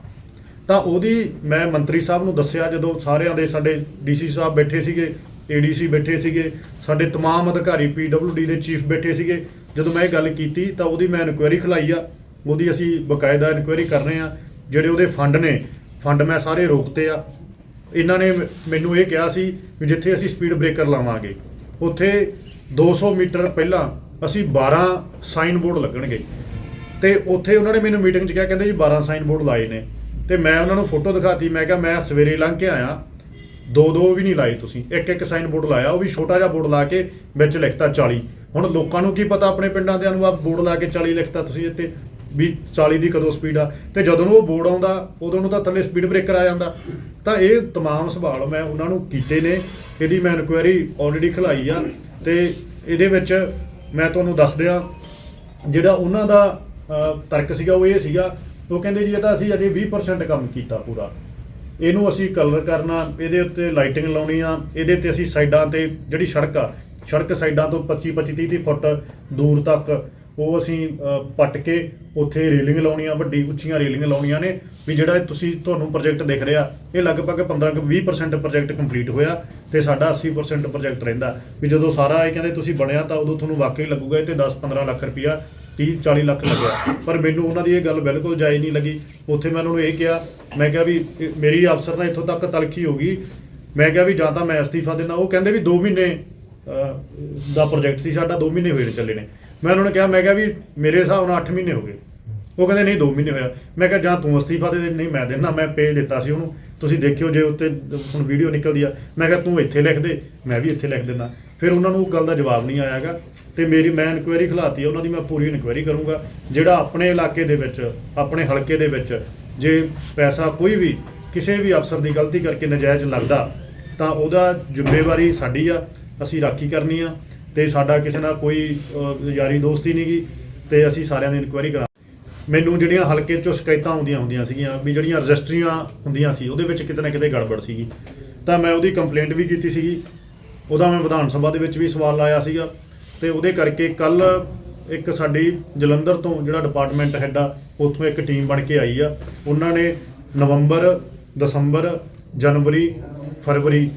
ਤਾਂ ਉਹਦੀ ਮੈਂ ਮੰਤਰੀ ਸਾਹਿਬ ਨੂੰ ਦੱਸਿਆ ਜਦੋਂ ਸਾਰਿਆਂ ਦੇ ਸਾਡੇ ਡੀਸੀ ਸਾਹਿਬ ਬੈਠੇ ਸੀਗੇ ਏਡੀਸੀ ਬੈਠੇ ਸੀਗੇ ਸਾਡੇ तमाम ਅਧਿਕਾਰੀ ਪੀਡਬਲਯੂਡੀ ਦੇ ਚੀਫ ਬੈਠੇ ਸੀਗੇ ਜਦੋਂ ਮੈਂ ਇਹ ਗੱਲ ਕੀਤੀ ਤਾਂ ਉਹਦੀ ਮੈਂ ਇਨਕੁਆਇਰੀ ਖਲਾਈ ਆ ਉਹਦੀ ਅਸੀਂ ਬਕਾਇਦਾ ਇਨਕੁਆਇਰੀ ਕਰ ਰਹੇ ਆ ਜਿਹੜੇ ਉਹਦੇ ਫੰਡ ਨੇ ਫੰਡ ਮੈਂ ਸਾਰੇ ਰੋਕਤੇ ਆ ਇਹਨਾਂ ਨੇ ਮ- ਮੈਨੂੰ ਇਹ ਕਿਹਾ ਸੀ ਵੀ ਜਿੱਥੇ ਅਸੀਂ ਸਪੀਡ ਬ੍ਰੇਕਰ ਲਾਵਾਂਗੇ ਉੱਥੇ 200 ਮੀਟਰ ਪਹਿਲਾਂ ਅਸੀਂ 12 ਸਾਈਨ ਬੋਰਡ ਲੱਗਣਗੇ ਤੇ ਉੱਥੇ ਉਹਨਾਂ ਨੇ ਮੈਨੂੰ ਮੀਟਿੰਗ 'ਚ ਕਿਹਾ ਕਹਿੰਦੇ ਜੀ 12 ਸਾਈਨ ਬੋਰਡ ਲਾਏ ਨੇ ਤੇ ਮੈਂ ਉਹਨਾਂ ਨੂੰ ਫੋਟੋ ਦਿਖਾਤੀ ਮੈਂ ਕਿਹਾ ਮੈਂ ਸਵੇਰੇ ਲੰਘ ਕੇ ਆਇਆ ਦੋ ਦੋ ਵੀ ਨਹੀਂ ਲਾਏ ਤੁਸੀਂ ਇੱਕ ਇੱਕ ਸਾਈਨ ਬੋਰਡ ਲਾਇਆ ਉਹ ਵੀ ਛੋਟਾ ਜਿਹਾ ਬੋਰਡ ਲਾ ਕੇ ਵਿੱਚ ਲਿਖਤਾ 40 ਹੁਣ ਲੋਕਾਂ ਨੂੰ ਕੀ ਪਤਾ ਆਪਣੇ ਪਿੰਡਾਂ ਦੇ ਨੂੰ ਆ ਬੋਰਡ ਲਾ ਕੇ 40 ਲਿਖਤਾ ਤੁਸੀਂ ਇੱਥੇ ਵੀ 40 ਦੀ ਕਦੋਂ ਸਪੀਡ ਆ ਤੇ ਜਦੋਂ ਨੂੰ ਉਹ ਬੋਰਡ ਆਉਂਦਾ ਉਦੋਂ ਨੂੰ ਤਾਂ ਥੱਲੇ ਸਪੀਡ ਬ੍ਰੇਕਰ ਆ ਜਾਂਦਾ ਤਾਂ ਇਹ तमाम ਸਵਾਲ ਮੈਂ ਉਹਨਾਂ ਨੂੰ ਕੀਤੇ ਨੇ ਇਹਦੀ ਮੈਂ ਇਨਕੁਆਇਰੀ ਆਲਰੇਡੀ ਖਲਾਈ ਆ ਤੇ ਇਹਦੇ ਵਿੱਚ ਮੈਂ ਤੁਹਾਨੂੰ ਦੱਸ ਦਿਆਂ ਜਿਹੜਾ ਉਹਨਾਂ ਦਾ ਅ, ਤਰਕ ਸੀਗਾ ਉਹ ਇਹ ਸੀਗਾ ਉਹ ਕਹਿੰਦੇ ਜੀ, ਇਹ ਤਾਂ ਅਸੀਂ ਅਜੇ 20% ਕੰਮ ਕੀਤਾ ਪੂਰਾ। ਇਹਨੂੰ ਅਸੀਂ ਕਲਰ ਕਰਨਾ, ਇਹਦੇ ਉੱਤੇ ਲਾਈਟਿੰਗ ਲਾਉਣੀ ਆ, ਇਹਦੇ ਤੇ ਅਸੀਂ ਸਾਈਡਾਂ ਤੇ ਜਿਹੜੀ ਸੜਕ ਆ, ਸੜਕ ਸਾਈਡਾਂ ਤੋਂ 25 25 30 30 ਫੁੱਟ ਦੂਰ ਤੱਕ ਉਹ ਅਸੀਂ ਪੱਟ ਕੇ ਉੱਥੇ ਰੇਲਿੰਗ ਲਾਉਣੀ ਆ, ਵੱਡੀ ਉੱਚੀਆਂ ਰੇਲਿੰਗ ਲਾਉਣੀਆਂ ਨੇ, ਵੀ ਜਿਹੜਾ ਤੁਸੀਂ ਤੁਹਾਨੂੰ ਪ੍ਰੋਜੈਕਟ ਦਿਖ ਰਿਹਾ, ਇਹ ਲਗਭਗ 15 ਕੁ 20% ਪ੍ਰੋਜੈਕਟ ਕੰਪਲੀਟ ਹੋਇਆ ਤੇ ਸਾਡਾ 80% ਪ੍ਰੋਜੈਕਟ ਰਹਿੰਦਾ। ਵੀ ਜਦੋਂ ਸਾਰਾ ਇਹ ਕਹਿੰਦੇ ਤੁਸੀਂ ਬਣਿਆ ਤਾਂ ਉਦੋਂ ਤੁਹਾਨੂੰ ਵਾਕਈ ਲੱਗੂਗਾ ਇਹ ਤੇ 10 15 ਲੱਖ ਰੁਪਇਆ 30 40 ਲੱਖ ਲੱਗਿਆ। ਪਰ ਮੈਨੂੰ ਉਹਨਾਂ ਦੀ ਇਹ ਗੱਲ ਬਿਲਕੁਲ ਜਾਇਜ਼ ਨਹੀਂ ਲੱਗੀ। ਉੱਥੇ ਮੈਂ ਉਹਨਾਂ ਨੂੰ ਇਹ ਕਿਹਾ, ਮੈਂ ਕਿਹਾ ਵੀ ਮੇਰੀ ਅਫਸਰ ਨਾਲ ਇੱਥੋਂ ਤੱਕ ਤਲਖੀ ਹੋ ਗਈ। ਮੈਂ ਕਿਹਾ ਵੀ ਜਾਂ ਤਾਂ ਮੈਂ ਅਸਤੀਫਾ ਦੇਣਾ ਉਹ ਕਹਿੰਦੇ ਵੀ 2 ਮਹੀਨੇ ਦਾ ਪ੍ਰੋਜੈਕਟ ਸੀ ਸਾਡਾ 2 ਮਹੀਨੇ ਹੋਏ ਚੱਲੇ ਨੇ। ਮੈਂ ਉਹਨਾਂ ਨੂੰ ਕਿਹਾ, ਮੈਂ ਕਿਹਾ ਵੀ ਮੇਰੇ ਹਿਸਾਬ ਨਾਲ 8 ਮਹੀਨੇ ਹੋ ਗਏ। ਉਹ ਕਹਿੰਦੇ, ਨਹੀਂ 2 ਮਹੀਨੇ ਹੋਇਆ। ਮੈਂ ਕਿਹਾ, ਜਾਂ ਤੂੰ ਅਸਤੀਫਾ ਦੇ ਦੇ, ਨਹੀਂ, ਮੈਂ ਦੇਣਾ ਮੈਂ ਪੇਜ ਦਿੱਤਾ ਸੀ ਉਹਨੂੰ। ਤੁਸੀਂ ਦੇਖਿਓ ਜੇ ਉੱਤੇ ਹੁਣ ਵੀਡੀਓ ਨਿਕਲਦੀ ਆ। ਮੈਂ ਕਿਹਾ, ਤੂੰ ਇੱਥੇ ਲਿਖ ਦੇ। ਮੈਂ ਵੀ ਇੱਥੇ ਲਿਖ ਦਿੰਦਾ। ਫਿਰ ਉਹਨਾਂ ਨੂੰ ਉਹ ਗੱਲ ਦਾ ਜਵਾਬ ਨਹੀਂ ਆਇਆਗਾ ਤੇ ਮੇਰੀ ਮੈਂ ਇਨਕੁਆਇਰੀ ਖਿਲਾਤੀ ਉਹਨਾਂ ਦੀ ਮੈਂ ਪੂਰੀ ਇਨਕੁਆਇਰੀ ਕਰੂੰਗਾ, ਜਿਹੜਾ ਆਪਣੇ ਇਲਾਕੇ ਦੇ ਵਿੱਚ, ਆਪਣੇ ਹਲਕੇ ਦੇ ਵਿੱਚ ਜੇ ਪੈਸਾ ਕੋਈ ਵੀ ਕਿਸੇ ਵੀ ਅਫਸਰ ਦੀ ਗਲਤੀ ਕਰਕੇ ਨਜਾਇਜ਼ ਲੱਗਦਾ, ਤਾਂ ਉਹਦਾ ਜ਼ਿੰਮੇਵਾਰੀ ਸਾਡੀ ਆ, ਅਸੀਂ ਰਾਖੀ ਕਰਨੀ ਆ ਤੇ ਸਾਡਾ ਕਿਸੇ ਨਾਲ ਕੋਈ ਯਾਰੀ ਦੋਸਤੀ ਨਹੀਂਗੀ ਤੇ ਅਸੀਂ ਸਾਰਿਆਂ ਦੀ ਇਨਕੁਆਇਰੀ ਕਰਾਂ ਮੈਨੂੰ ਜਿਹੜੀਆਂ ਹਲਕੇ ਚੋਂ ਸ਼ਿਕਾਇਤਾਂ ਆਉਂਦੀਆਂ ਹੁੰਦੀਆਂ ਸੀਗੀਆਂ, ਵੀ ਜਿਹੜੀਆਂ ਰਜਿਸਟਰੀਆਂ ਹੁੰਦੀਆਂ ਸੀ, ਉਹਦੇ ਵਿੱਚ ਕਿਤੇ ਨਾ ਕਿਤੇ ਗੜਬੜ ਸੀਗੀ। ਤਾਂ ਮੈਂ ਉਹਦੀ ਕੰਪਲੇਂਟ ਵੀ ਕੀਤੀ ਸੀਗੀ ਉਹਦਾ ਮੈਂ ਵਿਧਾਨ ਸਭਾ ਦੇ ਵਿੱਚ ਵੀ ਸਵਾਲ ਲਾਇਆ ਸੀਗਾ ਤੇ ਉਹਦੇ ਕਰਕੇ ਕੱਲ ਇੱਕ ਸਾਡੀ ਜਲੰਧਰ ਤੋਂ ਜਿਹੜਾ ਡਿਪਾਰਟਮੈਂਟ ਹੈਡ ਆ, ਉੱਥੋਂ ਇੱਕ ਟੀਮ ਬਣ ਕੇ ਆਈ ਆ। ਉਹਨਾਂ ਨੇ ਨਵੰਬਰ, ਦਸੰਬਰ, ਜਨਵਰੀ, ਫਰਵਰੀ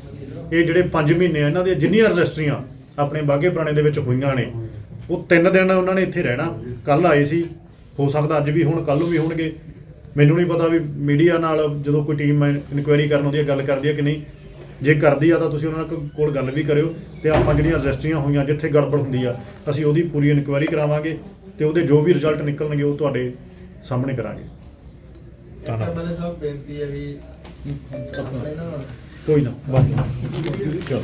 ਇਹ ਜਿਹੜੇ 5 ਮਹੀਨੇ ਆ, ਇਹਨਾਂ ਦੀਆਂ ਜਿੰਨੀਆਂ ਰਜਿਸਟਰੀਆਂ ਆਪਣੇ ਬਾਗੇ ਪੁਰਾਣੇ ਦੇ ਵਿੱਚ ਹੋਈਆਂ ਨੇ, ਉਹ ਤਿੰਨ ਦਿਨ ਉਹਨਾਂ ਨੇ ਇੱਥੇ ਰਹਿਣਾ। ਕੱਲ ਆਏ ਸੀ, ਹੋ ਸਕਦਾ ਅੱਜ ਵੀ ਹੁਣ, ਕੱਲ ਨੂੰ ਵੀ ਹੋਣਗੇ। ਮੈਨੂੰ ਨਹੀਂ ਪਤਾ ਵੀ ਮੀਡੀਆ ਨਾਲ ਜਦੋਂ ਕੋਈ ਟੀਮ ਇਨਕੁਆਇਰੀ ਕਰਨ ਆਉਂਦੀ ਹੈ ਗੱਲ ਕਰਦੀ ਹੈ ਕਿ ਨਹੀਂ। ਜੇ ਕਰਦੀ ਆ ਤਾਂ ਤੁਸੀਂ ਉਹਨਾਂ ਨਾਲ ਕੋਲ ਗੱਲ ਵੀ ਕਰਿਓ ਤੇ ਆਪਾਂ ਜਿਹੜੀਆਂ ਰਜਿਸਟਰੀਆਂ ਹੋਈਆਂ ਜਿੱਥੇ ਗੜਬੜ ਹੁੰਦੀ ਆ ਅਸੀਂ ਉਹਦੀ ਪੂਰੀ ਇਨਕੁਆਇਰੀ ਕਰਾਵਾਂਗੇ ਤੇ ਉਹਦੇ ਜੋ ਵੀ ਰਿਜ਼ਲਟ ਨਿਕਲਣਗੇ ਉਹ ਤੁਹਾਡੇ ਸਾਹਮਣੇ ਕਰਾਂਗੇ। ਧੰਨਵਾਦ। ਐਮਐਲਏ ਸਾਹਿਬ ਬੇਨਤੀ ਹੈ ਵੀ ਆਪਣੇ ਨਾ ਕੋਈ ਨਾ ਚਲੋ।